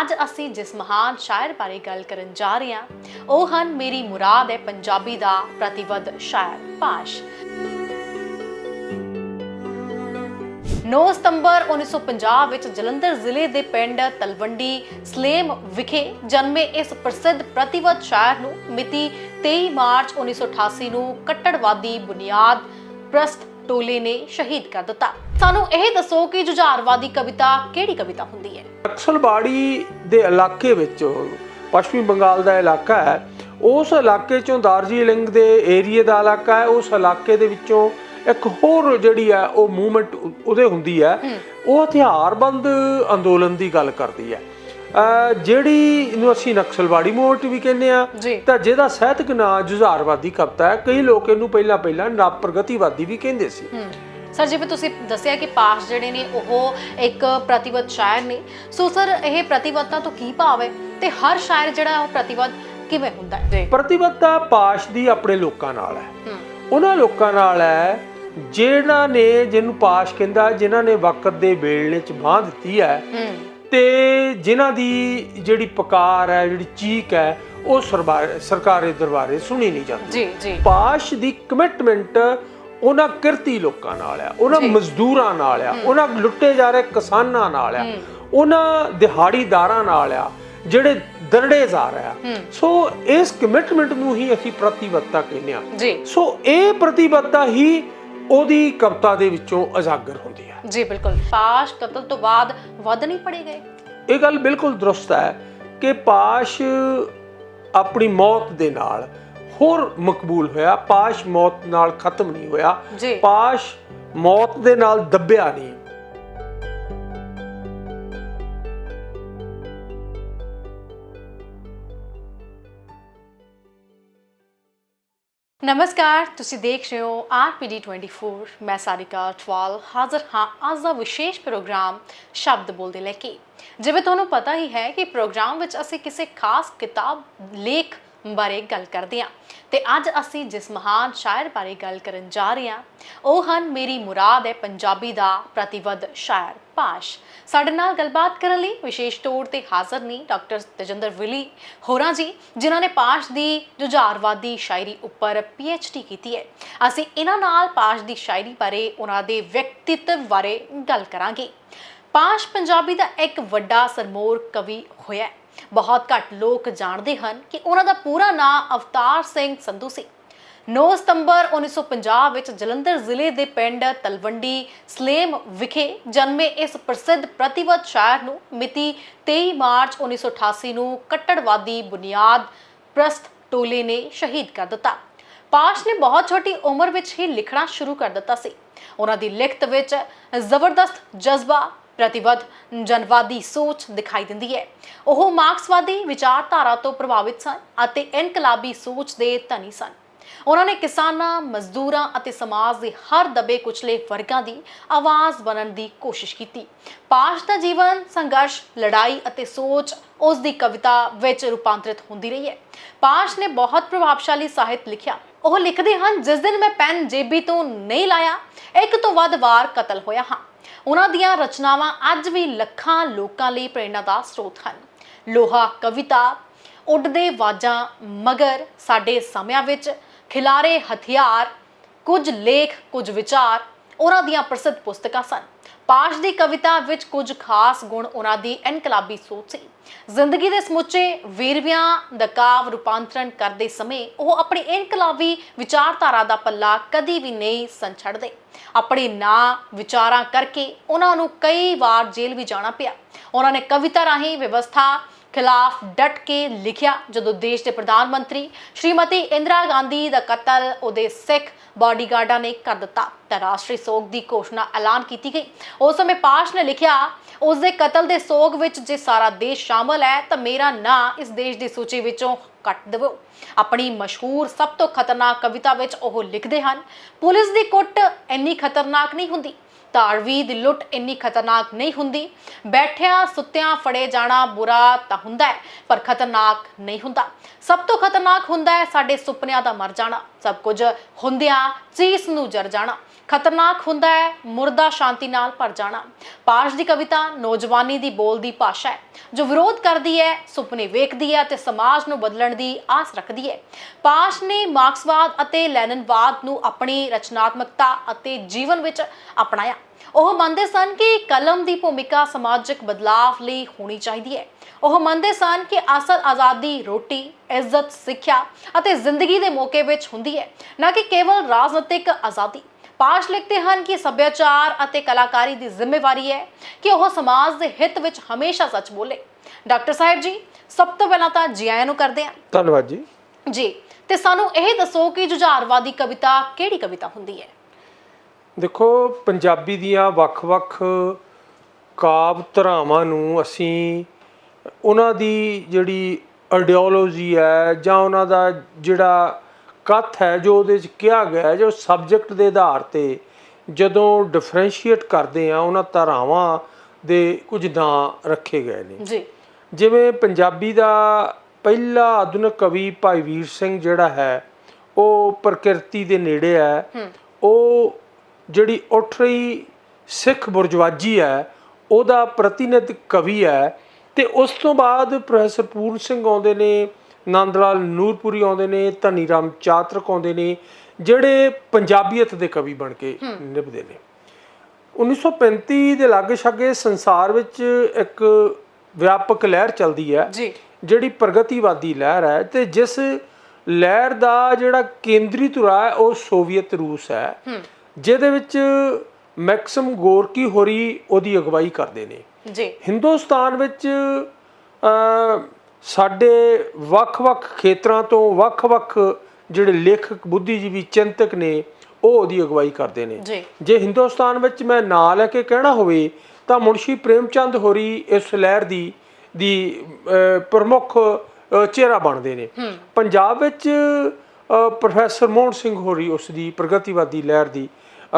ਅੱਜ ਅਸੀਂ ਜਿਸ ਮਹਾਨ ਸ਼ਾਇਰ ਬਾਰੇ ਗੱਲ ਕਰਨ ਜਾ ਰਹੇ ਹਾਂ, ਉਹ ਹਨ ਮੇਰੀ ਮੁਰਾਦ ਹੈ ਪੰਜਾਬੀ ਦਾ ਪ੍ਰਤੀਵਧ ਸ਼ਾਇਰ ਪਾਸ਼। 9 ਸਤੰਬਰ 1950 ਵਿੱਚ ਜਲੰਧਰ ਜ਼ਿਲ੍ਹੇ ਦੇ ਪਿੰਡ ਤਲਵੰਡੀ ਸਲੇਮ ਵਿਖੇ ਜਨਮੇ ਇਸ ਪ੍ਰਸਿੱਧ ਪ੍ਰਤੀਬੱਧ ਸ਼ਾਇਰ ਨੂੰ ਮਿਤੀ 23 ਮਾਰਚ 1988 ਨੂੰ ਕੱਟੜਵਾਦੀ ਬੁਨਿਆਦ ਪ੍ਰਸਤ ਟੋਲੇ ਨੇ ਸ਼ਹੀਦ ਕਰ ਦਿੱਤਾ। ਸਾਨੂੰ ਇਹ ਦੱਸੋ ਕਿ ਜੁਝਾਰਵਾਦੀ ਕਵਿਤਾ ਕਿਹੜੀ ਕਵਿਤਾ ਹੁੰਦੀ ਹੈ? ਨਕਸਲਬਾੜੀ ਦੇ ਇਲਾਕੇ ਵਿੱਚ ਪੱਛਮੀ ਬੰਗਾਲ ਦਾ ਇਲਾਕਾ ਹੈ ਉਸ ਇਲਾਕੇ ਚੋਂ ਦਾਰਜੀਲਿੰਗ ਦੇ ਏਰੀਏ ਦਾ ਇਲਾਕਾ ਹੈ ਉਸ ਇਲਾਕੇ ਦੇ ਵਿੱਚੋਂ ਇੱਕ ਹੋਰ ਜਿਹੜੀ ਹੈ ਉਹ ਮੂਵਮੈਂਟ ਉਹਦੇ ਹੁੰਦੀ ਹੈ। ਉਹ ਹਥਿਆਰਬੰਦ ਅੰਦੋਲਨ ਦੀ ਗੱਲ ਕਰਦੀ ਹੈ। ਜਿਹੜੀ ਇਹਨੂੰ ਅਸੀਂ ਨਕਸਲਵਾੜੀ ਮੂਵਮੈਂਟ ਵੀ ਕਹਿੰਦੇ ਆ। ਤਾਂ ਜਿਹਦਾ ਸਾਹਿਤਕ ਨਾਂ ਜੁਝਾਰਵਾਦੀ ਕਵਿਤਾ ਹੈ। ਕਈ ਲੋਕ ਇਹਨੂੰ ਪਹਿਲਾਂ ਪਹਿਲਾਂ ਨਾ ਪ੍ਰਗਤੀਵਾਦੀ ਵੀ ਕਹਿੰਦੇ ਸੀ। ਹਮ, ਸਰ ਜਿਵੇਂ ਤੁਸੀਂ ਦੱਸਿਆ ਕਿ ਪਾਸ਼ ਜਿਹੜੇ ਨੇ ਉਹ ਇੱਕ ਪ੍ਰਤੀਵਧ ਸ਼ਾਇਰ ਨੇ। ਸੋ ਸਰ ਇਹ ਪ੍ਰਤੀਵਧਤਾ ਤੋਂ ਕੀ ਭਾਵ ਹੈ? ਤੇ ਹਰ ਸ਼ਾਇਰ ਜਿਹੜਾ ਉਹ ਪ੍ਰਤੀਵਧ ਕਿਵੇਂ ਹੁੰਦਾ ਹੈ? ਪ੍ਰਤੀਬੱਧਤਾ ਪਾਸ਼ ਦੀ ਆਪਣੇ ਲੋਕਾਂ ਨਾਲ ਹੈ। ਉਹਨਾਂ ਲੋਕਾਂ ਨਾਲ ਹੈ ਜਿਹੜਾ ਨੇ ਜਿਹਨੂੰ ਪਾਸ਼ ਕਹਿੰਦਾ ਜਿਨ੍ਹਾਂ ਨੇ ਵਕਤ ਦੇ ਵੇਲਣੇ ਚ ਬਾਹ ਦਿੱਤੀ ਹੈ। ਤੇ ਜਿਨ੍ਹਾਂ ਦੀ ਜਿਹੜੀ ਪੁਕਾਰ ਹੈ ਜਿਹੜੀ ਚੀਕ ਹੈ ਉਹ ਸਰਕਾਰੀ ਦਰਬਾਰੇ ਸੁਣੀ ਨਹੀਂ ਜਾਂਦੀ। ਜੀ ਜੀ। ਪਾਸ਼ ਦੀ ਕਮਿਟਮੈਂਟ ਉਹਨਾਂ ਕਿਰਤੀ ਲੋਕਾਂ ਨਾਲ ਆ ਉਹਨਾਂ। ਮਜ਼ਦੂਰਾਂ ਨਾਲ ਆ ਉਹਨਾਂ ਲੁੱਟੇ ਜਾ ਰਹੇ ਕਿਸਾਨਾਂ ਨਾਲ ਆ ਉਹਨਾਂ ਦਿਹਾੜੀਦਾਰਾਂ ਨਾਲ ਆ ਜਿਹੜੇ ਦਰੜੇ ਜਾ ਰਿਹਾ ਸੋ ਇਸ ਕਮਿਟਮੈਂਟ ਨੂੰ ਹੀ ਅਸੀਂ ਪ੍ਰਤੀਬੱਧਤਾ ਕਹਿੰਦੇ ਆ ਸੋ ਇਹ ਪ੍ਰਤੀਬੱਧਤਾ ਹੀ ਉਹਦੀ ਕਵਿਤਾ ਦੇ ਵਿੱਚੋਂ ਉਜਾਗਰ ਹੁੰਦੀ ਜੀ ਬਿਲਕੁਲ। ਪਾਸ਼ ਕਤਲ ਤੋਂ ਬਾਅਦ ਵੱਧ ਨਹੀਂ ਪੜੇ ਗਏ ਇਹ ਗੱਲ ਬਿਲਕੁਲ ਦਰੁਸਤ ਹੈ ਕਿ ਪਾਸ਼ ਆਪਣੀ ਮੌਤ ਦੇ ਨਾਲ ਹੋਰ ਮਕਬੂਲ ਹੋਇਆ। ਪਾਸ਼ ਮੌਤ ਨਾਲ ਖਤਮ ਨਹੀਂ ਹੋਇਆ। ਪਾਸ਼ ਮੌਤ ਦੇ ਨਾਲ ਦੱਬਿਆ ਨਹੀਂ। ਨਮਸਕਾਰ, ਤੁਸੀਂ ਦੇਖ ਰਹੇ ਹੋ ਆਰਪੀਡੀ 24 ਮੈਂ ਸਾਰਿਕਾ ਟਵਾਲ ਹਾਜ਼ਰ ਹਾਂ ਅੱਜ ਦਾ ਵਿਸ਼ੇਸ਼ ਪ੍ਰੋਗਰਾਮ ਸ਼ਬਦ ਬੋਲਦੇ ਲੈ ਕੇ ਜਿਵੇਂ ਤੁਹਾਨੂੰ ਪਤਾ ਹੀ ਹੈ ਕਿ ਪ੍ਰੋਗਰਾਮ ਵਿੱਚ ਅਸੀਂ ਕਿਸੇ ਖਾਸ ਕਿਤਾਬ, ਲੇਖ ਬਾਰੇ ਗੱਲ ਕਰਦੇ ਹਾਂ। ਤੇ ਅੱਜ ਅਸੀਂ ਜਿਸ ਮਹਾਨ ਸ਼ਾਇਰ ਬਾਰੇ ਗੱਲ ਕਰਨ ਜਾ ਰਹੇ ਹਾਂ, ਉਹ ਹਨ ਮੇਰੀ ਮੁਰਾਦ ਹੈ ਪੰਜਾਬੀ ਦਾ ਪ੍ਰਤੀਵਧ ਸ਼ਾਇਰ। ਪਾਸ਼। ਸਾਡੇ ਨਾਲ ਗੱਲਬਾਤ ਕਰਨ ਲਈ ਵਿਸ਼ੇਸ਼ ਤੌਰ ਤੇ ਹਾਜ਼ਰ ਨੇ ਡਾਕਟਰ ਤੇਜਿੰਦਰ ਵਿਲੀ ਹੋਰਾਂ ਜੀ, ਜਿਨ੍ਹਾਂ ਨੇ ਪਾਸ਼ ਦੀ ਜੁਝਾਰਵਾਦੀ ਸ਼ਾਇਰੀ ਉੱਪਰ ਡੀ ਕੀਤੀ ਹੈ। ਅਸੀਂ ਇਹਨਾਂ ਨਾਲ ਪਾਸ਼ ਦੀ ਸ਼ਾਇਰੀ ਬਾਰੇ ਉਹਨਾਂ ਦੇ ਵਿਅਕਤੀਤਵ ਬਾਰੇ ਗੱਲ ਕਰਾਂਗੇ। ਪਾਸ਼ ਪੰਜਾਬੀ ਦਾ ਇੱਕ ਵੱਡਾ ਸਰਮੋਰ ਕਵੀ ਹੋਇਆ ਬਹੁਤ ਘੱਟ ਲੋਕ ਜਾਣਦੇ ਹਨ ਕਿ ਉਹਨਾਂ ਦਾ ਪੂਰਾ ਨਾਮ ਅਵਤਾਰ ਸਿੰਘ ਸੰਧੂ ਸੀ। 9 ਸਤੰਬਰ 1950 ਵਿੱਚ ਜਲੰਧਰ ਜ਼ਿਲ੍ਹੇ ਦੇ ਪਿੰਡ ਤਲਵੰਡੀ ਸਲੇਮ ਵਿਖੇ ਜਨਮੇ ਇਸ ਪ੍ਰਸਿੱਧ ਪ੍ਰਤੀਵਧ ਸ਼ਾਇਰ ਨੂੰ ਮਿਤੀ 23 ਮਾਰਚ 1988 ਨੂੰ ਕੱਟੜਵਾਦੀ ਬੁਨਿਆਦ ਪ੍ਰਸਤ ਟੋਲੇ ਨੇ ਸ਼ਹੀਦ ਕਰ ਦਿੱਤਾ। ਪਾਸ਼ ਨੇ ਬਹੁਤ ਛੋਟੀ ਉਮਰ ਵਿੱਚ ਹੀ ਲਿਖਣਾ ਸ਼ੁਰੂ ਕਰ ਦਿੱਤਾ ਸੀ। ਉਹਨਾਂ ਦੀ ਲਿਖਤ ਵਿੱਚ ਜ਼ਬਰਦਸਤ ਜਜ਼ਬਾ, ਪ੍ਰਤੀਬੱਧ ਜਨਵਾਦੀ ਸੋਚ ਦਿਖਾਈ ਦਿੰਦੀ ਹੈ। ਉਹ ਮਾਰਕਸਵਾਦੀ ਵਿਚਾਰਧਾਰਾ ਤੋਂ ਪ੍ਰਭਾਵਿਤ ਸਨ ਅਤੇ ਇਨਕਲਾਬੀ ਸੋਚ ਦੇ ਧਨੀ ਸਨ। ਉਹਨਾਂ ਨੇ ਕਿਸਾਨਾਂ, ਮਜ਼ਦੂਰਾਂ ਅਤੇ ਸਮਾਜ ਦੇ ਹਰ ਦਬੇ ਕੁਚਲੇ ਵਰਗਾਂ ਦੀ ਆਵਾਜ਼ ਬਣਨ ਦੀ ਕੋਸ਼ਿਸ਼ ਕੀਤੀ। ਪਾਸ਼ ਦਾ ਜੀਵਨ, ਸੰਘਰਸ਼, ਲੜਾਈ ਅਤੇ ਸੋਚ ਉਸ ਦੀ ਕਵਿਤਾ ਵਿੱਚ ਰੂਪਾਂਤਰਿਤ ਹੁੰਦੀ ਰਹੀ ਹੈ। ਪਾਸ਼ ਨੇ ਬਹੁਤ ਪ੍ਰਭਾਵਸ਼ਾਲੀ ਸਾਹਿਤ ਲਿਖਿਆ। ਉਹ ਲਿਖਦੇ ਹਨ, ਜਿਸ ਦਿਨ ਮੈਂ ਪੈਨ ਜੇਬੀ ਤੋਂ ਨਹੀਂ ਲਾਇਆ, ਇੱਕ ਤੋਂ ਵੱਧ ਵਾਰ ਕਤਲ ਹੋਇਆ ਹਾਂ। ਉਹਨਾਂ ਦੀਆਂ ਰਚਨਾਵਾਂ ਅੱਜ ਵੀ ਲੱਖਾਂ ਲੋਕਾਂ ਲਈ ਪ੍ਰੇਰਣਾ ਦਾ ਸਰੋਤ ਹਨ। ਲੋਹਾ ਕਵਿਤਾ, ਉੱਡਦੇ ਵਾਜਾਂ ਮਗਰ ਸਾਡੇ ਸਮਿਆਂ ਵਿੱਚ ਖਿਲਾਰੇ, ਹਥਿਆਰ, ਕੁਝ ਲੇਖ, ਕੁਝ ਵਿਚਾਰ, ਉਹਨਾਂ ਦੀਆਂ ਪ੍ਰਸਿੱਧ ਪੁਸਤਕਾਂ ਸਨ। ਪਾਸ਼ ਦੀ ਕਵਿਤਾ ਵਿੱਚ ਕੁਝ ਖਾਸ ਗੁਣ ਉਹਨਾਂ ਦੀ ਇਨਕਲਾਬੀ ਸੋਚ ਸੀ। ਜ਼ਿੰਦਗੀ ਦੇ ਸਮੁੱਚੇ ਵੇਰਵਿਆਂ ਦਾ ਕਾਵ ਰੂਪਾਂਤਰਣ ਕਰਦੇ ਸਮੇਂ ਉਹ ਆਪਣੀ ਇਨਕਲਾਬੀ ਵਿਚਾਰਧਾਰਾ ਦਾ ਪੱਲਾ ਕਦੀ ਵੀ ਨਹੀਂ ਸੰ ਛੱਡਦੇ। ਆਪਣੇ ਨਾਂ ਵਿਚਾਰਾਂ ਕਰਕੇ ਉਹਨਾਂ ਨੂੰ ਕਈ ਵਾਰ ਜੇਲ੍ਹ ਵੀ ਜਾਣਾ ਪਿਆ। ਉਹਨਾਂ ਨੇ ਕਵਿਤਾ ਰਾਹੀਂ ਵਿਵਸਥਾ ਖਿਲਾਫ ਡਟ ਕੇ ਲਿਖਿਆ, ਜਦੋਂ ਦੇਸ਼ ਦੇ ਪ੍ਰਧਾਨ ਮੰਤਰੀ ਸ਼੍ਰੀਮਤੀ ਇੰਦਰਾ ਗਾਂਧੀ ਦਾ ਕਤਲ ਉਹਦੇ ਸਿੱਖ ਬਾਡੀਗਾਰਡਾਂ ਨੇ ਕਰ ਦਿੱਤਾ ਤਾਂ ਰਾਸ਼ਟਰੀ ਸੋਗ ਦੀ ਘੋਸ਼ਣਾ ਐਲਾਨ ਕੀਤੀ ਗਈ। ਉਸ ਸਮੇਂ ਪਾਸ਼ ਨੇ ਲਿਖਿਆ, ਉਸ ਦੇ ਕਤਲ ਦੇ ਸੋਗ ਵਿੱਚ ਜੇ ਸਾਰਾ ਦੇਸ਼ ਸ਼ਾਮਲ ਹੈ ਤਾਂ ਮੇਰਾ ਨਾਂ ਇਸ ਦੇਸ਼ ਦੀ ਸੂਚੀ ਵਿੱਚੋਂ ਕੱਟ ਦੇਵੋ। ਆਪਣੀ ਮਸ਼ਹੂਰ ਸਭ ਤੋਂ ਖਤਰਨਾਕ ਕਵਿਤਾ ਵਿੱਚ ਉਹ ਲਿਖਦੇ ਹਨ, ਪੁਲਿਸ ਦੀ ਕੁੱਟ ਇੰਨੀ ਖਤਰਨਾਕ ਨਹੀਂ ਹੁੰਦੀ। ਤਾੜਵੀ ਦੀ ਲੁੱਟ ਇੰਨੀ ਖਤਰਨਾਕ ਨਹੀਂ ਹੁੰਦੀ। ਬੈਠਿਆਂ, ਸੁੱਤਿਆਂ, ਫੜੇ ਜਾਣਾ ਬੁਰਾ ਤਾਂ ਹੁੰਦਾ ਹੈ, ਪਰ ਖਤਰਨਾਕ ਨਹੀਂ ਹੁੰਦਾ। ਸਭ ਤੋਂ ਖਤਰਨਾਕ ਹੁੰਦਾ ਹੈ ਸਾਡੇ ਸੁਪਨਿਆਂ ਦਾ ਮਰ ਜਾਣਾ। ਸਭ ਕੁਝ ਹੁੰਦਿਆਂ ਚੀਸ ਨੂੰ ਜਰ ਜਾਣਾ। ਖਤਰਨਾਕ ਹੁੰਦਾ ਹੈ, ਮੁਰਦਾ ਸ਼ਾਂਤੀ ਨਾਲ ਭਰ ਜਾਣਾ। ਪਾਸ਼ ਦੀ ਕਵਿਤਾ ਨੌਜਵਾਨੀ ਦੀ ਬੋਲਦੀ ਭਾਸ਼ਾ ਹੈ, ਜੋ ਵਿਰੋਧ ਕਰਦੀ ਹੈ, ਸੁਪਨੇ ਵੇਖਦੀ ਹੈ ਤੇ ਸਮਾਜ ਨੂੰ ਬਦਲਣ ਦੀ ਆਸ ਰੱਖਦੀ ਹੈ। ਪਾਸ਼ ਨੇ ਮਾਰਕਸਵਾਦ ਅਤੇ ਲੈਨਨਵਾਦ ਨੂੰ ਆਪਣੀ ਰਚਨਾਤਮਕਤਾ ਅਤੇ ਜੀਵਨ ਵਿੱਚ ਅਪਣਾਇਆ। ਉਹ ਮੰਨਦੇ ਸਨ ਕਿ ਕਲਮ ਦੀ ਭੂਮਿਕਾ ਸਮਾਜਿਕ ਬਦਲਾਵ ਲਈ ਹੋਣੀ ਚਾਹੀਦੀ ਹੈ। ਉਹ ਮੰਨਦੇ ਸਨ ਕਿ ਅਸਲ ਆਜ਼ਾਦੀ ਰੋਟੀ, ਇੱਜ਼ਤ, ਸਿੱਖਿਆ ਅਤੇ ਜ਼ਿੰਦਗੀ ਦੇ ਮੌਕੇ ਵਿੱਚ ਹੁੰਦੀ ਹੈ, ਨਾ ਕਿ ਕੇਵਲ ਰਾਜਨੀਤਿਕ ਆਜ਼ਾਦੀ। ਪਾਸ਼ ਲਿਖਦੇ ਹਨ ਕਿ ਸੱਭਿਆਚਾਰ ਅਤੇ ਕਲਾਕਾਰੀ ਦੀ ਜ਼ਿੰਮੇਵਾਰੀ ਹੈ ਕਿ ਉਹ ਸਮਾਜ ਦੇ ਹਿੱਤ ਵਿੱਚ ਹਮੇਸ਼ਾ ਸੱਚ ਬੋਲੇ। ਡਾਕਟਰ ਸਾਹਿਬ ਜੀ ਸਭ ਤੋਂ ਪਹਿਲਾਂ ਤਾਂ ਜੀ ਆਇਆਂ ਨੂੰ ਕਰਦੇ ਹਾਂ। ਧੰਨਵਾਦ ਜੀ। ਜੀ ਤੇ ਸਾਨੂੰ ਇਹ ਦੱਸੋ ਕਿ ਜੁਝਾਰਵਾਦੀ ਕਵਿਤਾ ਕਿਹੜੀ ਕਵਿਤਾ ਹੁੰਦੀ ਹੈ? ਦੇਖੋ ਪੰਜਾਬੀ ਦੀਆਂ ਵੱਖ-ਵੱਖ ਕਾਵ ਧਰਾਵਾਂ ਨੂੰ ਅਸੀਂ ਉਹਨਾਂ ਦੀ ਜਿਹੜੀ ਆਈਡੀਓਲੋਜੀ ਹੈ ਜਾਂ ਉਹਨਾਂ ਦਾ ਜਿਹੜਾ ਕੱਥ ਹੈ ਜੋ ਉਹਦੇ ਵਿੱਚ ਕਿਹਾ ਗਿਆ ਜੋ ਸਬਜੈਕਟ ਦੇ ਆਧਾਰ ਤੇ ਜਦੋਂ ਡਿਫਰੈਂਸ਼ੀਏਟ ਕਰਦੇ ਆ ਉਹਨਾਂ ਧਾਰਾਵਾਂ ਦੇ ਕੁਝ ਨਾਂ ਰੱਖੇ ਗਏ ਨੇ। ਜੀ। ਜਿਵੇਂ ਪੰਜਾਬੀ ਦਾ ਪਹਿਲਾ ਆਧੁਨਿਕ ਕਵੀ ਭਾਈ ਵੀਰ ਸਿੰਘ ਜਿਹੜਾ ਹੈ ਉਹ ਪ੍ਰਕਿਰਤੀ ਦੇ ਨੇੜੇ ਹੈ। ਉਹ ਜਿਹੜੀ ਉੱਠ ਰਹੀ ਸਿੱਖ ਬੁਰਜਵਾਜੀ ਹੈ ਉਹਦਾ ਪ੍ਰਤੀਨਿਧ ਕਵੀ ਹੈ ਤੇ ਉਸ ਤੋਂ ਬਾਅਦ ਪ੍ਰੋਫੈਸਰ ਪੂਰਨ ਸਿੰਘ ਆਉਂਦੇ ਨੇ ਨੰਦ ਲਾਲ ਨੂਰਪੁਰੀ ਆਉਂਦੇ ਨੇ ਧਨੀ ਰਾਮ ਚਾਤਰਕ ਆਉਂਦੇ ਨੇ ਜਿਹੜੇ ਪੰਜਾਬੀਅਤ ਦੇ ਕਵੀ ਬਣ ਕੇ ਨਿਭਦੇ ਨੇ। 1935 ਦੇ ਲਾਗੇ ਛਾਗੇ ਸੰਸਾਰ ਵਿੱਚ ਇੱਕ ਵਿਆਪਕ ਲਹਿਰ ਚੱਲਦੀ ਹੈ ਜੀ। ਜਿਹੜੀ ਪ੍ਰਗਤੀਵਾਦੀ ਲਹਿਰ ਹੈ ਤੇ ਜਿਸ ਲਹਿਰ ਦਾ ਜਿਹੜਾ ਕੇਂਦਰੀ ਧੁਰਾ ਹੈ ਉਹ ਸੋਵੀਅਤ ਰੂਸ ਹੈ। ਜਿਹਦੇ ਵਿੱਚ ਮੈਕਸਮ ਗੋਰਕੀ ਹੋਰੀ ਉਹਦੀ ਅਗਵਾਈ ਕਰਦੇ ਨੇ। ਜੀ। ਹਿੰਦੁਸਤਾਨ ਵਿੱਚ ਅ, ਸਾਡੇ ਵੱਖ-ਵੱਖ ਖੇਤਰਾਂ ਤੋਂ ਵੱਖ-ਵੱਖ ਜਿਹੜੇ ਲੇਖਕ ਬੁੱਧੀਜੀਵੀ ਚਿੰਤਕ ਨੇ ਉਹ ਉਹਦੀ ਅਗਵਾਈ ਕਰਦੇ ਨੇ। ਜੀ। ਹਿੰਦੁਸਤਾਨ ਵਿੱਚ ਮੈਂ ਨਾਂ ਲੈ ਕੇ ਕਹਿਣਾ ਹੋਵੇ ਤਾਂ ਮੁਨਸ਼ੀ ਪ੍ਰੇਮਚੰਦ ਹੋਰੀ ਇਸ ਲਹਿਰ ਦੀ ਦੀ ਪ੍ਰਮੁੱਖ ਚਿਹਰਾ ਬਣਦੇ ਨੇ। ਪੰਜਾਬ ਵਿੱਚ ਪ੍ਰੋਫੈਸਰ ਮੋਹਨ ਸਿੰਘ ਹੋਰੀ ਉਸ ਦੀ ਪ੍ਰਗਤੀਵਾਦੀ ਲਹਿਰ ਦੀ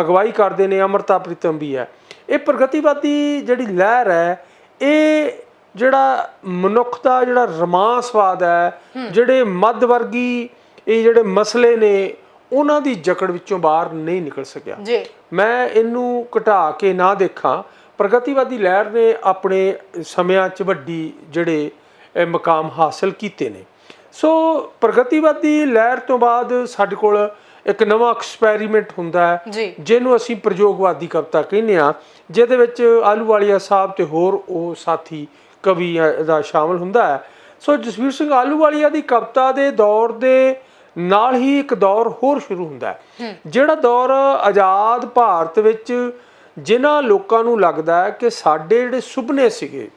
ਅਗਵਾਈ ਕਰਦੇ ਨੇ ਅਮਰਤਾ ਪ੍ਰੀਤਮ ਵੀ ਹੈ। ਇਹ ਪ੍ਰਗਤੀਵਾਦੀ ਜਿਹੜੀ ਲਹਿਰ ਹੈ ਇਹ ਜਿਹੜਾ ਮਨੁੱਖ ਦਾ ਜਿਹੜਾ ਰਮਾਂਸਵਾਦ ਹੈ ਜਿਹੜੇ ਮੱਧ ਵਰਗੀ ਇਹ ਜਿਹੜੇ ਮਸਲੇ ਨੇ ਉਹਨਾਂ ਦੀ ਜਕੜ ਵਿੱਚੋਂ ਬਾਹਰ ਨਹੀਂ ਨਿਕਲ ਸਕਿਆ। ਜੀ। ਮੈਂ ਇਹਨੂੰ ਘਟਾ ਕੇ ਨਾ ਦੇਖਾਂ। ਪ੍ਰਗਤੀਵਾਦੀ ਲਹਿਰ ਨੇ ਆਪਣੇ ਸਮਿਆਂ 'ਚ ਵੱਡੀ ਜਿਹੜੇ ਇਹ ਮਕਾਮ ਹਾਸਲ ਕੀਤੇ ਨੇ। ਸੋ ਪ੍ਰਗਤੀਵਾਦੀ ਲਹਿਰ ਤੋਂ ਬਾਅਦ ਸਾਡੇ ਕੋਲ ਇੱਕ ਨਵਾਂ ਐਕਸਪੈਰੀਮੈਂਟ ਹੁੰਦਾ ਹੈ ਜਿਹਨੂੰ ਅਸੀਂ ਪ੍ਰਯੋਗਵਾਦੀ ਕਵਿਤਾ ਕਹਿੰਦੇ ਆ ਜਿਹਦੇ ਵਿੱਚ ਆਲੂਵਾਲੀਆ ਸਾਹਿਬ ਤੇ ਹੋਰ ਉਹ ਸਾਥੀ ਕਵੀ ਦਾ ਸ਼ਾਮਲ ਹੁੰਦਾ ਹੈ। ਸੋ ਜਸਵੀਰ ਸਿੰਘ ਆਲੂਵਾਲੀਆ ਦੀ ਕਵਿਤਾ ਦੇ ਦੌਰ ਦੇ ਨਾਲ ਹੀ ਇੱਕ ਦੌਰ ਹੋਰ ਸ਼ੁਰੂ ਹੁੰਦਾ ਹੈ। ਜਿਹੜਾ ਦੌਰ ਆਜ਼ਾਦ ਭਾਰਤ ਵਿੱਚ ਜਿਨ੍ਹਾਂ ਲੋਕਾਂ ਨੂੰ ਲੱਗਦਾ ਹੈ ਕਿ ਸਾਡੇ ਜਿਹੜੇ ਸੁਪਨੇ ਸੀਗੇ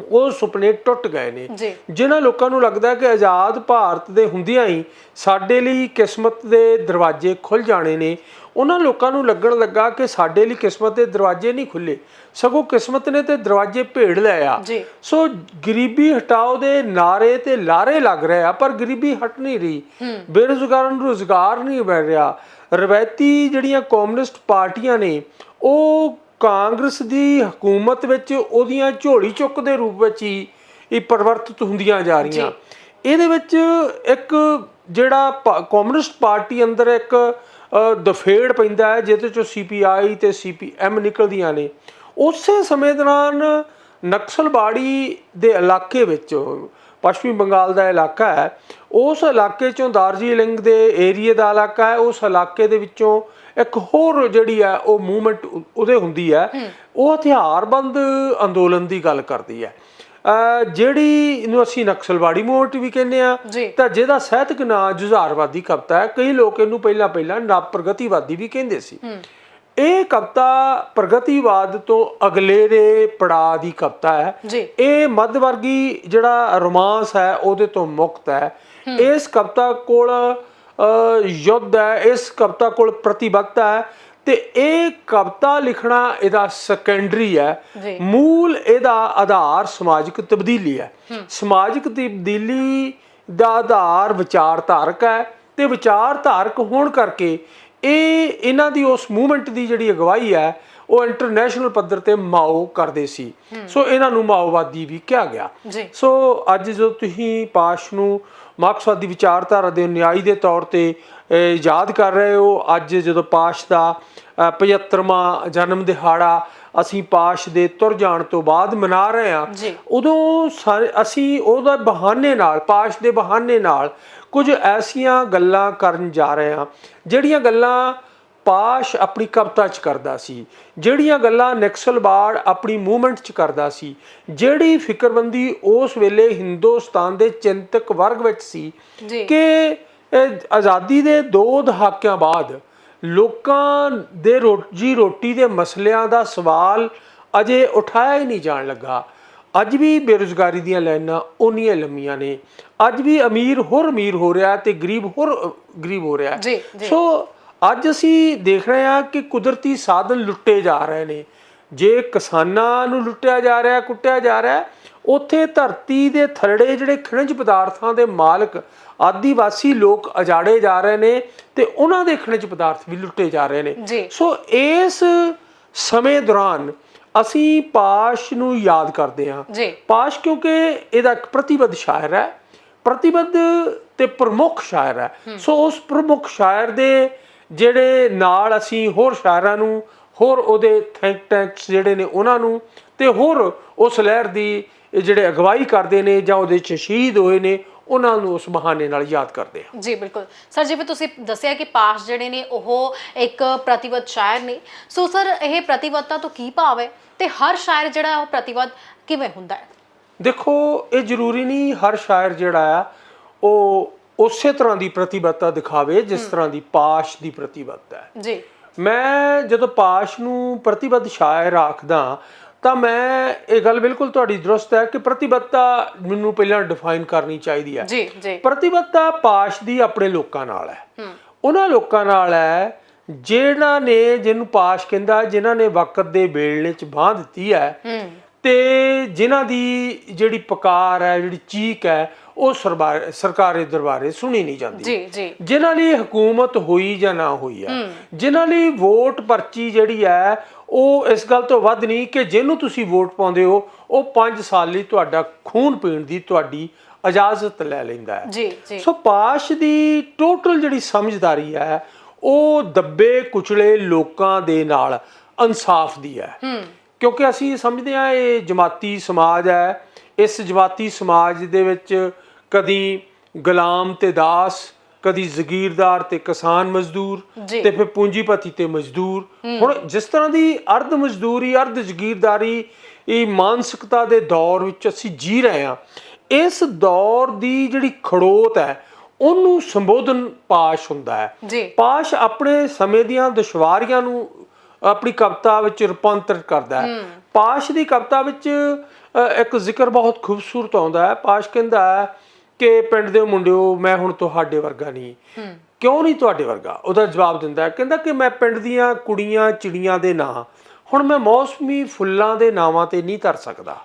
ਉਹ ਸੁਪਨੇ ਟੁੱਟ ਗਏ ਨੇ। ਜਿਨ੍ਹਾਂ ਲੋਕਾਂ ਨੂੰ ਲੱਗਦਾ ਹੈ ਕਿ ਆਜ਼ਾਦ ਭਾਰਤ ਦੇ ਹੁੰਦਿਆਂ ਹੀ ਸਾਡੇ ਲਈ ਕਿਸਮਤ ਦੇ ਦਰਵਾਜ਼ੇ ਖੁੱਲ ਜਾਣੇ ਨੇ ਉਹਨਾਂ ਲੋਕਾਂ ਨੂੰ ਲੱਗਣ ਲੱਗਾ ਕਿ ਸਾਡੇ ਲਈ ਕਿਸਮਤ ਦੇ ਦਰਵਾਜ਼ੇ ਨਹੀਂ ਖੁੱਲੇ। ਸਗੋਂ ਕਿਸਮਤ ਨੇ ਤੇ ਦਰਵਾਜ਼ੇ ਭੇੜ ਲਏ ਆ। ਸੋ ਗਰੀਬੀ ਹਟਾਓ ਦੇ ਨਾਰੇ ਤੇ ਲਾਰੇ ਲੱਗ ਰਹੇ ਆ ਪਰ ਗਰੀਬੀ ਹਟ ਨਹੀਂ ਰਹੀ। ਬੇਰੁਜ਼ਗਾਰਾਂ ਨੂੰ ਰੁਜ਼ਗਾਰ ਨਹੀਂ ਮਿਲ ਰਿਹਾ। ਰਵਾਇਤੀ ਜਿਹੜੀਆਂ ਕਮਿਊਨਿਸਟ ਪਾਰਟੀਆਂ ਨੇ ਉਹ ਕਾਂਗਰਸ ਦੀ ਹਕੂਮਤ ਵਿੱਚ ਉਹਦੀਆਂ ਝੋਲੀ ਚੁੱਕ ਦੇ ਰੂਪ ਵਿੱਚ ਹੀ ਇਹ ਪਰਿਵਰਤਿਤ ਹੁੰਦੀਆਂ ਜਾ ਰਹੀਆਂ। ਇਹਦੇ ਵਿੱਚ ਇੱਕ ਜਿਹੜਾ ਕਮਿਊਨਿਸਟ ਪਾਰਟੀ ਅੰਦਰ ਇੱਕ ਦਫੇੜ ਪੈਂਦਾ ਹੈ ਜਿਹਦੇ ਚੋਂ ਸੀਪੀਆਈ ਤੇ ਸੀਪੀਐਮ ਨਿਕਲਦੀਆਂ ਨੇ। ਉਸੇ ਸਮੇਂ ਦੌਰਾਨ ਨਕਸਲਬਾੜੀ ਦੇ ਇਲਾਕੇ ਵਿੱਚ ਪੱਛਮੀ ਬੰਗਾਲ ਦਾ ਇਲਾਕਾ ਹੈ ਉਸ ਇਲਾਕੇ ਚੋਂ ਦਾਰਜੀਲਿੰਗ ਦੇ ਏਰੀਏ ਦਾ ਇਲਾਕਾ ਹੈ ਉਸ ਇਲਾਕੇ ਦੇ ਵਿੱਚੋਂ ਇੱਕ ਹੋਰ ਜਿਹੜੀ ਹੈ ਉਹ ਮੂਵਮੈਂਟ ਉਹਦੇ ਹੁੰਦੀ ਹੈ। ਉਹ ਹਥਿਆਰਬੰਦ ਅੰਦੋਲਨ ਦੀ ਗੱਲ ਕਰਦੀ ਹੈ। ਜਿਹੜੀ ਇਹਨੂੰ ਅਸੀਂ ਨਕਸਲਵਾੜੀ ਮੂਵਮੈਂਟ ਵੀ ਕਹਿੰਦੇ ਆ ਤਾਂ ਜਿਹਦਾ ਸਾਹਿਤਕ ਨਾਂ ਜੁਝਾਰਵਾਦੀ ਕਵਿਤਾ ਹੈ। ਕਈ ਲੋਕ ਇਹਨੂੰ ਪਹਿਲਾਂ ਪਹਿਲਾਂ ਨਾ ਪ੍ਰਗਤੀਵਾਦੀ ਵੀ ਕਹਿੰਦੇ ਸੀ। ਇਹ ਕਵਿਤਾ ਪ੍ਰਗਤੀਵਾਦ ਤੋਂ ਅਗਲੇ ਦੇ ਪੜਾਅ ਦੀ ਕਵਿਤਾ ਹੈ। ਇਹ ਮੱਧ ਵਰਗੀ ਜਿਹੜਾ ਰੋਮਾਂਸ ਹੈ ਉਹਦੇ ਤੋਂ ਮੁਕਤ ਹੈ। ਇਸ ਕਵਿਤਾ ਕੋਲ ਯੁੱਧ ਹੈ ਇਸ ਕਵਿਤਾ ਕੋਲ ਪ੍ਰਤੀਬੱਧਤਾ ਹੈ। ਤੇ ਇਹ ਕਵਿਤਾ ਲਿਖਣਾ ਇਹਦਾ ਸੈਕੰਡਰੀ ਹੈ। ਜੀ। ਮੂਲ ਇਹਦਾ ਆਧਾਰ ਸਮਾਜਿਕ ਤਬਦੀਲੀ ਹੈ। ਸਮਾਜਿਕ ਤਬਦੀਲੀ ਦਾ ਆਧਾਰ ਵਿਚਾਰਧਾਰਕ ਹੈ ਤੇ ਵਿਚਾਰਧਾਰਕ ਹੋਣ ਕਰਕੇ ਇਹ ਇਹਨਾਂ ਦੀ ਉਸ ਮੂਵਮੈਂਟ ਦੀ ਜਿਹੜੀ ਅਗਵਾਈ ਹੈ ਉਹ ਇੰਟਰਨੈਸ਼ਨਲ ਪੱਧਰ ਤੇ ਮਾਓ ਕਰਦੇ ਸੀ। ਸੋ ਇਹਨਾਂ ਨੂੰ ਮਾਓਵਾਦੀ ਵੀ ਕਿਹਾ ਗਿਆ। ਜੀ। ਸੋ ਅੱਜ ਜਦੋਂ ਤੁਸੀਂ ਪਾਸ਼ ਨੂੰ ਮਾਰਕਸਵਾਦੀ ਵਿਚਾਰਧਾਰਾ ਦੇ ਨਿਆਈ ਦੇ ਤੌਰ ਤੇ ਯਾਦ ਕਰ ਰਹੇ ਹੋ ਅੱਜ ਜਦੋਂ ਪਾਸ਼ ਦਾ ਅਹ, 75ਵਾਂ ਜਨਮ ਦਿਹਾੜਾ ਅਸੀਂ ਪਾਸ਼ ਦੇ ਤੁਰ ਜਾਣ ਤੋਂ ਬਾਅਦ ਮਨਾ ਰਹੇ ਹਾਂ। ਉਦੋਂ ਸਾਰੇ ਅਸੀਂ ਉਹਦਾ ਬਹਾਨੇ ਨਾਲ ਪਾਸ਼ ਦੇ ਬਹਾਨੇ ਨਾਲ ਕੁਝ ਐਸੀਆਂ ਗੱਲਾਂ ਕਰਨ ਜਾ ਰਹੇ ਹਾਂ ਜਿਹੜੀਆਂ ਗੱਲਾਂ ਪਾਸ਼ ਆਪਣੀ ਕਵਿਤਾ ਚ ਕਰਦਾ ਸੀ ਜਿਹੜੀਆਂ ਗੱਲਾਂ ਨਕਸਲਵਾੜ ਆਪਣੀ ਮੂਵਮੈਂਟ ਚ ਕਰਦਾ ਸੀ ਜਿਹੜੀ ਫਿਕਰਬੰਦੀ ਉਸ ਵੇਲੇ ਹਿੰਦੁਸਤਾਨ ਦੇ ਚਿੰਤਕ ਵਰਗ ਵਿੱਚ ਸੀ। ਕਿ ਆਜ਼ਾਦੀ ਦੇ ਦੋ ਦਹਾਕਿਆਂ ਬਾਅਦ ਲੋਕਾਂ ਦੇ ਰੋਜੀ ਰੋਟੀ ਦੇ ਮਸਲਿਆਂ ਦਾ ਸਵਾਲ ਅਜੇ ਉਠਾਇਆ ਹੀ ਨਹੀਂ ਜਾਣ ਲੱਗਾ ਅੱਜ ਵੀ ਬੇਰੁਜ਼ਗਾਰੀ ਦੀਆਂ ਲਾਈਨਾਂ ਉਨੀਆਂ ਲੰਮੀਆਂ ਨੇ ਅੱਜ ਵੀ ਅਮੀਰ ਹੋਰ ਅਮੀਰ ਹੋ ਰਿਹਾ ਤੇ ਗਰੀਬ ਹੋਰ ਗਰੀਬ ਹੋ ਰਿਹਾ। ਸੋ ਅੱਜ ਅਸੀਂ ਦੇਖ ਰਹੇ ਹਾਂ ਕਿ ਕੁਦਰਤੀ ਸਾਧਨ ਲੁੱਟੇ ਜਾ ਰਹੇ ਨੇ। ਜੇ ਕਿਸਾਨਾਂ ਨੂੰ ਲੁੱਟਿਆ ਜਾ ਰਿਹਾ ਕੁੱਟਿਆ ਜਾ ਰਿਹਾ ਉੱਥੇ ਧਰਤੀ ਦੇ ਥਰੜੇ ਜਿਹੜੇ ਖਣਿਜ ਪਦਾਰਥਾਂ ਦੇ ਮਾਲਕ ਆਦੀਵਾਸੀ ਲੋਕ ਅਜਾੜੇ ਜਾ ਰਹੇ ਨੇ ਤੇ ਉਹਨਾਂ ਦੇ ਖਣਿਜ ਪਦਾਰਥ ਵੀ ਲੁੱਟੇ ਜਾ ਰਹੇ ਨੇ। ਸੋ ਇਸ ਸਮੇਂ ਦੌਰਾਨ ਅਸੀਂ ਪਾਸ਼ ਨੂੰ ਯਾਦ ਕਰਦੇ ਹਾਂ। ਪਾਸ਼ ਕਿਉਂਕਿ ਇਹਦਾ ਇੱਕ ਪ੍ਰਤੀਬੱਧ ਸ਼ਾਇਰ ਹੈ। ਪ੍ਰਤੀਬੱਧ ਤੇ ਪ੍ਰਮੁੱਖ ਸ਼ਾਇਰ ਹੈ। ਸੋ ਉਸ ਪ੍ਰਮੁੱਖ ਸ਼ਾਇਰ ਦੇ ਜਿਹੜੇ ਨਾਲ ਅਸੀਂ ਹੋਰ ਸ਼ਾਇਰਾਂ ਨੂੰ ਹੋਰ ਉਹਦੇ ਥਿੰਕ ਟੈਂਕਸ ਜਿਹੜੇ ਨੇ ਉਹਨਾਂ ਨੂੰ ਤੇ ਹੋਰ ਉਸ ਲਹਿਰ ਦੀ ਜਿਹੜੇ ਅਗਵਾਈ ਕਰਦੇ ਨੇ ਜਾਂ ਉਹਦੇ ਚ ਸ਼ਹੀਦ ਹੋਏ ਨੇ ਉਹਨਾਂ ਨੂੰ ਉਸ ਬਹਾਨੇ ਨਾਲ ਯਾਦ ਕਰਦੇ ਹਾਂ। ਜੀ ਬਿਲਕੁਲ। ਸਰ ਜਿਵੇਂ ਤੁਸੀਂ ਦੱਸਿਆ ਕਿ ਪਾਸ ਜਿਹੜੇ ਨੇ ਉਹ ਇੱਕ ਪ੍ਰਤੀਬੱਧ ਸ਼ਾਇਰ ਨੇ। ਸੋ ਸਰ ਇਹ ਪ੍ਰਤੀਬੱਧਤਾ ਤੋਂ ਕੀ ਭਾਵ ਹੈ ਤੇ ਹਰ ਸ਼ਾਇਰ ਜਿਹੜਾ ਉਹ ਪ੍ਰਤੀਬੱਧ ਕਿਵੇਂ ਹੁੰਦਾ ਹੈ? ਦੇਖੋ ਇਹ ਜ਼ਰੂਰੀ ਨਹੀਂ ਹਰ ਸ਼ਾਇਰ ਜਿਹੜਾ ਆ ਉਹ ਉਸੇ ਤਰ੍ਹਾਂ ਦੀ ਪ੍ਰਤੀਬੱਧਤਾ ਦਿਖਾਵੇ ਜਿਸ ਤਰ੍ਹਾਂ ਦੀ ਪਾਸ਼ ਦੀ ਪ੍ਰਤੀਬੱਧਤਾ ਹੈ। ਜੀ। ਮੈਂ ਜਦੋਂ ਪਾਸ਼ ਨੂੰ ਪ੍ਰਤੀਬੱਧ ਸ਼ਾਇਰ ਆਖਦਾ ਤਾਂ ਮੈਂ ਇਹ ਗੱਲ ਬਿਲਕੁਲ ਤੁਹਾਡੀ ਦਰੁਸਤ ਹੈ ਕਿ ਪ੍ਰਤੀਬੱਧਤਾ ਮੈਨੂੰ ਪਹਿਲਾਂ ਡਿਫਾਈਨ ਕਰਨੀ ਚਾਹੀਦੀ ਹੈ। ਜੀ ਜੀ। ਪ੍ਰਤੀਬੱਧਤਾ ਪਾਸ਼ ਦੀ ਆਪਣੇ ਲੋਕਾਂ ਨਾਲ ਹੈ। ਉਹਨਾਂ ਲੋਕਾਂ ਨਾਲ ਹੈ ਜਿਹੜਾ ਨੇ ਜਿਹਨੂੰ ਪਾਸ਼ ਕਹਿੰਦਾ ਜਿਨ੍ਹਾਂ ਨੇ ਵਕਤ ਦੇ ਬੇਲਣੇ ਚ ਬਾਹ ਦਿੱਤੀ ਹੈ ਹੂੰ। ਤੇ ਜਿਨ੍ਹਾਂ ਦੀ ਜਿਹੜੀ ਪਕਾਰ ਹੈ ਜਿਹੜੀ ਚੀਕ ਹੈ ਉਹ ਸਰਕਾਰੀ ਦਰਬਾਰੇ ਸੁਣੀ ਨਹੀਂ ਜਾਂਦੀ। ਜੀ ਜੀ। ਜਿਨ੍ਹਾਂ ਲਈ ਹਕੂਮਤ ਹੋਈ ਜਾਂ ਨਾ ਹੋਈ ਹੈ। ਜਿਨ੍ਹਾਂ ਲਈ ਵੋਟ ਪਰਚੀ ਜਿਹੜੀ ਹੈ ਉਹ ਇਸ ਗੱਲ ਤੋਂ ਵੱਧ ਨਹੀਂ ਕਿ ਜਿਹਨੂੰ ਤੁਸੀਂ ਵੋਟ ਪਾਉਂਦੇ ਹੋ ਉਹ 5 ਸਾਲ ਲਈ ਤੁਹਾਡਾ ਖੂਨ ਪੀਣ ਦੀ ਤੁਹਾਡੀ ਇਜਾਜ਼ਤ ਲੈ ਲੈਂਦਾ ਹੈ। ਜੀ ਜੀ। ਸੋ ਪਾਸ਼ ਦੀ ਟੋਟਲ ਜਿਹੜੀ ਸਮਝਦਾਰੀ ਹੈ ਉਹ ਦੱਬੇ ਕੁਚਲੇ ਲੋਕਾਂ ਦੇ ਨਾਲ ਇਨਸਾਫ ਦੀ ਹੈ। ਕਿਉਂਕਿ ਅਸੀਂ ਸਮਝਦੇ ਹਾਂ ਇਹ ਜਮਾਤੀ ਸਮਾਜ ਹੈ। ਇਸ ਜਮਾਤੀ ਸਮਾਜ ਦੇ ਵਿੱਚ ਕਦੀ ਗੁਲਾਮ ਤੇ ਦਾਸ ਕਦੀ ਜ਼ਗੀਰਦਾਰ ਤੇ ਕਿਸਾਨ ਮਜ਼ਦੂਰ। ਤੇ ਫਿਰ ਪੂੰਜੀਪਤੀ ਤੇ ਮਜ਼ਦੂਰ। ਹੁਣ ਜਿਸ ਤਰ੍ਹਾਂ ਦੀ ਅਰਧ ਮਜ਼ਦੂਰੀ ਅਰਧ ਜ਼ਗੀਰਦਾਰੀ ਇਹ ਮਾਨਸਿਕਤਾ ਦੇ ਦੌਰ ਵਿੱਚ ਅਸੀਂ ਜੀ ਰਹੇ ਹਾਂ ਇਸ ਦੌਰ ਦੀ ਜਿਹੜੀ ਖੜੋਤ ਹੈ ਉਹਨੂੰ ਸੰਬੋਧਨ ਪਾਸ਼ ਹੁੰਦਾ ਹੈ। ਪਾਸ਼ ਆਪਣੇ ਸਮੇਂ ਦੀਆਂ ਦੁਸ਼ਵਾਰੀਆਂ ਨੂੰ ਆਪਣੀ ਕਵਿਤਾ ਵਿੱਚ ਰੂਪਾਂਤਰਿਤ ਕਰਦਾ ਹੈ। ਪਾਸ਼ ਦੀ ਕਵਿਤਾ ਵਿੱਚ ਇੱਕ ਜ਼ਿਕਰ ਬਹੁਤ ਖੂਬਸੂਰਤ ਆਉਂਦਾ ਹੈ। ਪਾਸ਼ ਕਹਿੰਦਾ ਹੈ ਕਿ ਪਿੰਡ ਦੇ ਮੁੰਡਿਓ ਮੈਂ ਹੁਣ ਤੁਹਾਡੇ ਵਰਗਾ ਨਹੀਂ। ਕਿਉਂ ਨਹੀਂ ਤੁਹਾਡੇ ਵਰਗਾ? ਉਹਦਾ ਜਵਾਬ ਦਿੰਦਾ ਕਹਿੰਦਾ ਕਿ ਮੈਂ ਪਿੰਡ ਦੀਆਂ ਕੁੜੀਆਂ ਚਿੜੀਆਂ ਦੇ ਨਾਂ ਹੁਣ ਮੈਂ ਮੌਸਮੀ ਫੁੱਲਾਂ ਦੇ ਨਾਵਾਂ ਤੇ ਨਹੀਂ ਧਰ ਸਕਦਾ।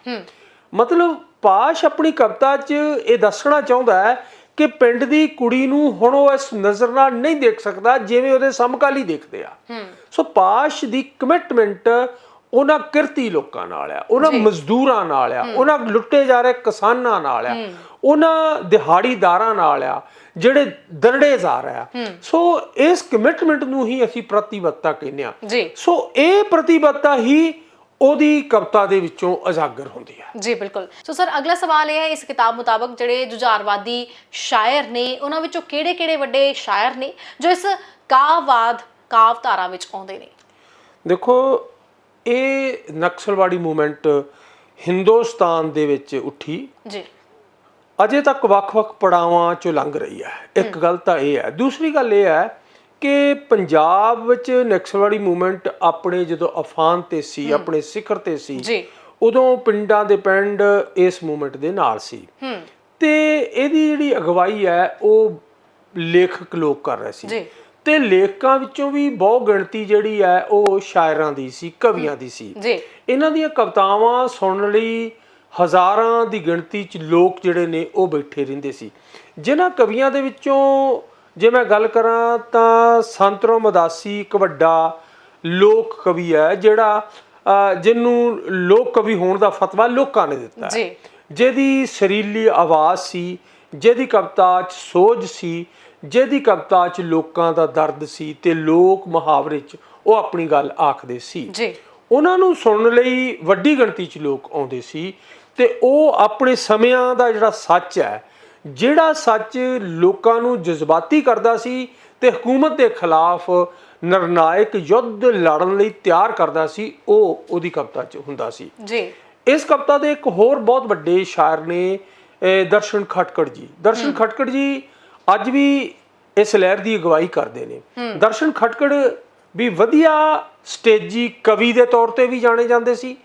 ਮਤਲਬ ਪਾਸ਼ ਆਪਣੀ ਕਵਿਤਾ 'ਚ ਇਹ ਦੱਸਣਾ ਚਾਹੁੰਦਾ ਹੈ ਕਿ ਪਿੰਡ ਦੀ ਕੁੜੀ ਨੂੰ ਹੁਣ ਉਹ ਇਸ ਨਜ਼ਰ ਨਾਲ ਨਹੀਂ ਦੇਖ ਸਕਦਾ ਜਿਵੇਂ ਉਹਦੇ ਸਮਕਾਲੀ ਦੇਖਦੇ ਆ। ਸੋ ਪਾਸ਼ ਦੀ ਕਮਿਟਮੈਂਟ ਉਹਨਾਂ ਕਿਰਤੀ ਲੋਕਾਂ ਨਾਲ ਆ ਉਹਨਾਂ ਮਜ਼ਦੂਰਾਂ ਨਾਲ ਆ ਉਹਨਾਂ ਲੁੱਟੇ ਜਾ ਰਹੇ ਕਿਸਾਨਾਂ ਨਾਲ ਆ। ਉਹਨਾਂ ਦਿਹਾੜੀਦਾਰਾਂ ਨਾਲ ਆ ਜਿਹੜੇ ਦਰੜੇ ਜਾ ਰਿਹਾ ਸੋ ਇਸ ਕਮਿਟਮੈਂਟ ਨੂੰ ਹੀ ਅਸੀਂ ਪ੍ਰਤੀਬੱਧਤਾ ਕਹਿੰਦੇ ਆ ਜੀ। ਸੋ ਇਹ ਪ੍ਰਤੀਬੱਧਤਾ ਹੀ ਉਹਦੀ ਕਵਿਤਾ ਦੇ ਵਿੱਚੋਂ ਉਜਾਗਰ ਹੁੰਦੀ ਹੈ ਜੀ ਬਿਲਕੁਲ। ਸੋ ਸਰ ਅਗਲਾ ਸਵਾਲ ਇਹ ਹੈ ਇਸ ਕਿਤਾਬ ਮੁਤਾਬਕ ਜਿਹੜੇ ਜੁਝਾਰਵਾਦੀ ਸ਼ਾਇਰ ਨੇ ਉਹਨਾਂ ਵਿੱਚੋਂ ਕਿਹੜੇ-ਕਿਹੜੇ ਵੱਡੇ ਸ਼ਾਇਰ ਨੇ ਜੋ ਇਸ ਕਾਵਵਾਦ ਕਾਵਧਾਰਾ ਵਿੱਚ ਆਉਂਦੇ ਨੇ? ਦੇਖੋ ਇਹ ਨਕਸਲਵਾੜੀ ਮੂਵਮੈਂਟ ਹਿੰਦੁਸਤਾਨ ਦੇ ਵਿੱਚ ਉੱਠੀ। ਜੀ। ਅਜੇ ਤੱਕ ਵੱਖ-ਵੱਖ ਪੜਾਵਾਂ ਚੋਂ ਲੰਘ ਰਹੀ ਹੈ। ਇੱਕ ਗੱਲ ਤਾਂ ਇਹ ਹੈ। ਦੂਸਰੀ ਗੱਲ ਇਹ ਹੈ ਕਿ ਪੰਜਾਬ ਵਿੱਚ ਨਕਸਲਵਾੜੀ ਮੂਵਮੈਂਟ ਆਪਣੇ ਜਦੋਂ ਅਫਾਨ ਤੇ ਸੀ ਆਪਣੇ ਸਿਖਰ ਤੇ ਸੀ ਜੀ। ਉਦੋਂ ਪਿੰਡਾਂ ਦੇ ਪਿੰਡ ਇਸ ਮੂਵਮੈਂਟ ਦੇ ਨਾਲ ਸੀ। ਤੇ ਇਹਦੀ ਜਿਹੜੀ ਅਗਵਾਈ ਹੈ ਉਹ ਲੇਖਕ ਲੋਕ ਕਰ ਰਹੇ ਸੀ। ਤੇ ਲੇਖਕਾਂ ਵਿੱਚੋਂ ਵੀ ਬਹੁ ਗਿਣਤੀ ਜਿਹੜੀ ਹੈ ਉਹ ਸ਼ਾਇਰਾਂ ਦੀ ਸੀ ਕਵੀਆਂ ਦੀ ਸੀ। ਜੀ। ਇਹਨਾਂ ਦੀਆਂ ਕਵਿਤਾਵਾਂ ਸੁਣਨ ਲਈ ਹਜ਼ਾਰਾਂ ਦੀ ਗਿਣਤੀ 'ਚ ਲੋਕ ਜਿਹੜੇ ਨੇ ਉਹ ਬੈਠੇ ਰਹਿੰਦੇ ਸੀ। ਜਿਨ੍ਹਾਂ ਕਵੀਆਂ ਦੇ ਵਿੱਚੋਂ ਜੇ ਮੈਂ ਗੱਲ ਕਰਾਂ ਤਾਂ ਸੰਤਰੋ ਮਦਾਸੀ ਇੱਕ ਵੱਡਾ ਲੋਕ ਕਵੀ ਹੈ ਜਿਹੜਾ ਜਿਹਨੂੰ ਲੋਕ ਕਵੀ ਹੋਣ ਦਾ ਫਤਵਾ ਲੋਕਾਂ ਨੇ ਦਿੱਤਾ। ਜੀ। ਜਿਹਦੀ ਸਰੀਲੀ ਆਵਾਜ਼ ਸੀ ਜਿਹਦੀ ਕਵਿਤਾ 'ਚ ਸੋਝ ਸੀ ਜਿਹਦੀ ਕਵਿਤਾ 'ਚ ਲੋਕਾਂ ਦਾ ਦਰਦ ਸੀ ਤੇ ਲੋਕ ਮੁਹਾਵਰੇ 'ਚ ਉਹ ਆਪਣੀ ਗੱਲ ਆਖਦੇ ਸੀ। ਜੀ। ਉਹਨਾਂ ਨੂੰ ਸੁਣਨ ਲਈ ਵੱਡੀ ਗਿਣਤੀ 'ਚ ਲੋਕ ਆਉਂਦੇ ਸੀ। ਤੇ ਉਹ ਆਪਣੇ ਸਮਿਆਂ ਦਾ ਜਿਹੜਾ ਸੱਚ ਹੈ ਜਿਹੜਾ ਸੱਚ ਲੋਕਾਂ ਨੂੰ ਜਜ਼ਬਾਤੀ ਕਰਦਾ ਸੀ ਤੇ ਹਕੂਮਤ ਦੇ ਖਿਲਾਫ ਨਿਰਣਾਇਕ ਯੁੱਧ ਲੜਨ ਲਈ ਤਿਆਰ ਕਰਦਾ ਸੀ ਉਹ ਉਹਦੀ ਕਵਿਤਾ 'ਚ ਹੁੰਦਾ ਸੀ। ਜੀ। ਇਸ ਕਵਿਤਾ ਦੇ ਇੱਕ ਹੋਰ ਬਹੁਤ ਵੱਡੇ ਸ਼ਾਇਰ ਨੇ ਦਰਸ਼ਨ ਖਟਕੜ ਜੀ। ਦਰਸ਼ਨ ਖਟਕੜ ਜੀ ਅੱਜ ਵੀ ਇਸ ਲਹਿਰ ਦੀ ਅਗਵਾਈ ਕਰਦੇ ਨੇ। ਦਰਸ਼ਨ ਖਟਕੜ ਵੀ ਵਧੀਆ ਸਟੇਜੀ ਕਵੀ ਦੇ ਤੌਰ ਤੇ ਵੀ ਜਾਣੇ ਜਾਂਦੇ ਸੀ।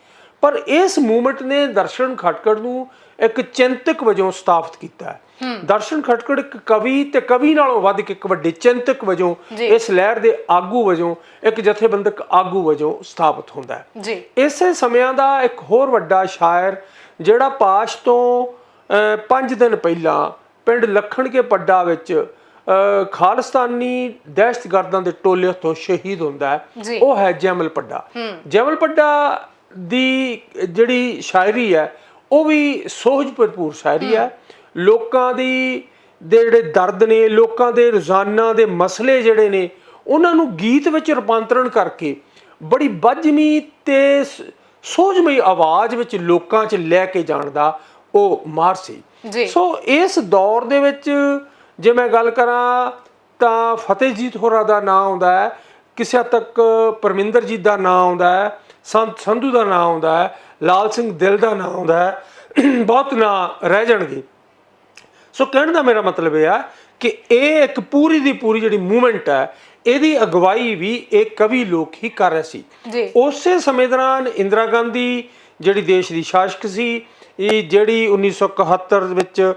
ਪਰ ਇਸ ਮੂਵਮੈਂਟ ਨੇ ਦਰਸ਼ਨ ਖਟਕੜ ਨੂੰ ਇੱਕ ਚਿੰਤਕ ਵਜੋਂ ਸਥਾਪਿਤ ਕੀਤਾ ਹੈ। ਦਰਸ਼ਨ ਖਟਕੜ ਇੱਕ ਕਵੀ ਤੇ ਕਵੀ ਨਾਲੋਂ ਵੱਧ ਕੇ ਇੱਕ ਵੱਡੇ ਚਿੰਤਕ ਵਜੋਂ। ਇਸ ਲਹਿਰ ਦੇ ਆਗੂ ਵਜੋਂ ਇੱਕ ਜਥੇਬੰਦਕ ਆਗੂ ਵਜੋਂ ਸਥਾਪਿਤ ਹੁੰਦਾ ਹੈ। ਜੀ। ਇਸੇ ਸਮਿਆਂ ਦਾ ਇੱਕ ਹੋਰ ਵੱਡਾ ਸ਼ਾਇਰ ਜਿਹੜਾ ਪਾਸ਼ ਤੋਂ 5 ਦਿਨ ਪਹਿਲਾਂ ਪਿੰਡ ਲੱਖਣ ਕੇ ਪੱਡਾ ਵਿੱਚ ਖਾਲਿਸਤਾਨੀ ਦਹਿਸ਼ਤਗਰਦਾਂ ਦੇ ਟੋਲੇ ਹੱਥੋਂ ਸ਼ਹੀਦ ਹੁੰਦਾ ਹੈ। ਉਹ ਹੈ ਜੈਮਲ ਪੱਡਾ। ਜੈਮਲ ਪੱਡਾ ਦੀ ਜਿਹੜੀ ਸ਼ਾਇਰੀ ਹੈ ਉਹ ਵੀ ਸੋਝ ਭਰਪੂਰ ਸ਼ਾਇਰੀ ਹੈ। ਲੋਕਾਂ ਦੀ ਦੇ ਜਿਹੜੇ ਦਰਦ ਨੇ ਲੋਕਾਂ ਦੇ ਰੋਜ਼ਾਨਾ ਦੇ ਮਸਲੇ ਜਿਹੜੇ ਨੇ ਉਹਨਾਂ ਨੂੰ ਗੀਤ ਵਿੱਚ ਰੂਪਾਂਤਰਣ ਕਰਕੇ ਬੜੀ ਬੱਜਮੀ ਤੇ ਸੋਝਮਈ ਆਵਾਜ਼ ਵਿੱਚ ਲੋਕਾਂ 'ਚ ਲੈ ਕੇ ਜਾਣ ਦਾ ਉਹ ਮਾਰ ਸੀ। ਜੀ। ਸੋ ਇਸ ਦੌਰ ਦੇ ਵਿੱਚ ਜੇ ਮੈਂ ਗੱਲ ਕਰਾਂ ਤਾਂ ਫਤਿਹਜੀਤ ਹੋਰਾਂ ਦਾ ਨਾਮ ਆਉਂਦਾ ਹੈ ਕਿਸੇ ਤੱਕ ਪਰਮਿੰਦਰਜੀਤ ਦਾ ਨਾਮ ਆਉਂਦਾ ਹੈ ਸੰਤ ਸੰਧੂ ਦਾ ਨਾਮ ਆਉਂਦਾ ਹੈ ਲਾਲ ਸਿੰਘ ਦਿਲ ਦਾ ਨਾਮ ਆਉਂਦਾ ਹੈ ਬਹੁਤ ਨਾਂ ਰਹਿ ਜਾਣਗੇ। ਸੋ ਕਹਿਣ ਦਾ ਮੇਰਾ ਮਤਲਬ ਇਹ ਆ ਕਿ ਇਹ ਇੱਕ ਪੂਰੀ ਦੀ ਪੂਰੀ ਜਿਹੜੀ ਮੂਵਮੈਂਟ ਹੈ ਇਹਦੀ ਅਗਵਾਈ ਵੀ ਇਹ ਕਵੀ ਲੋਕ ਹੀ ਕਰ ਰਹੇ ਸੀ। ਉਸੇ ਸਮੇਂ ਦੌਰਾਨ ਇੰਦਰਾ ਗਾਂਧੀ ਜਿਹੜੀ ਦੇਸ਼ ਦੀ ਸ਼ਾਸਕ ਸੀ ਇਹ ਜਿਹੜੀ 1971 ਵਿੱਚ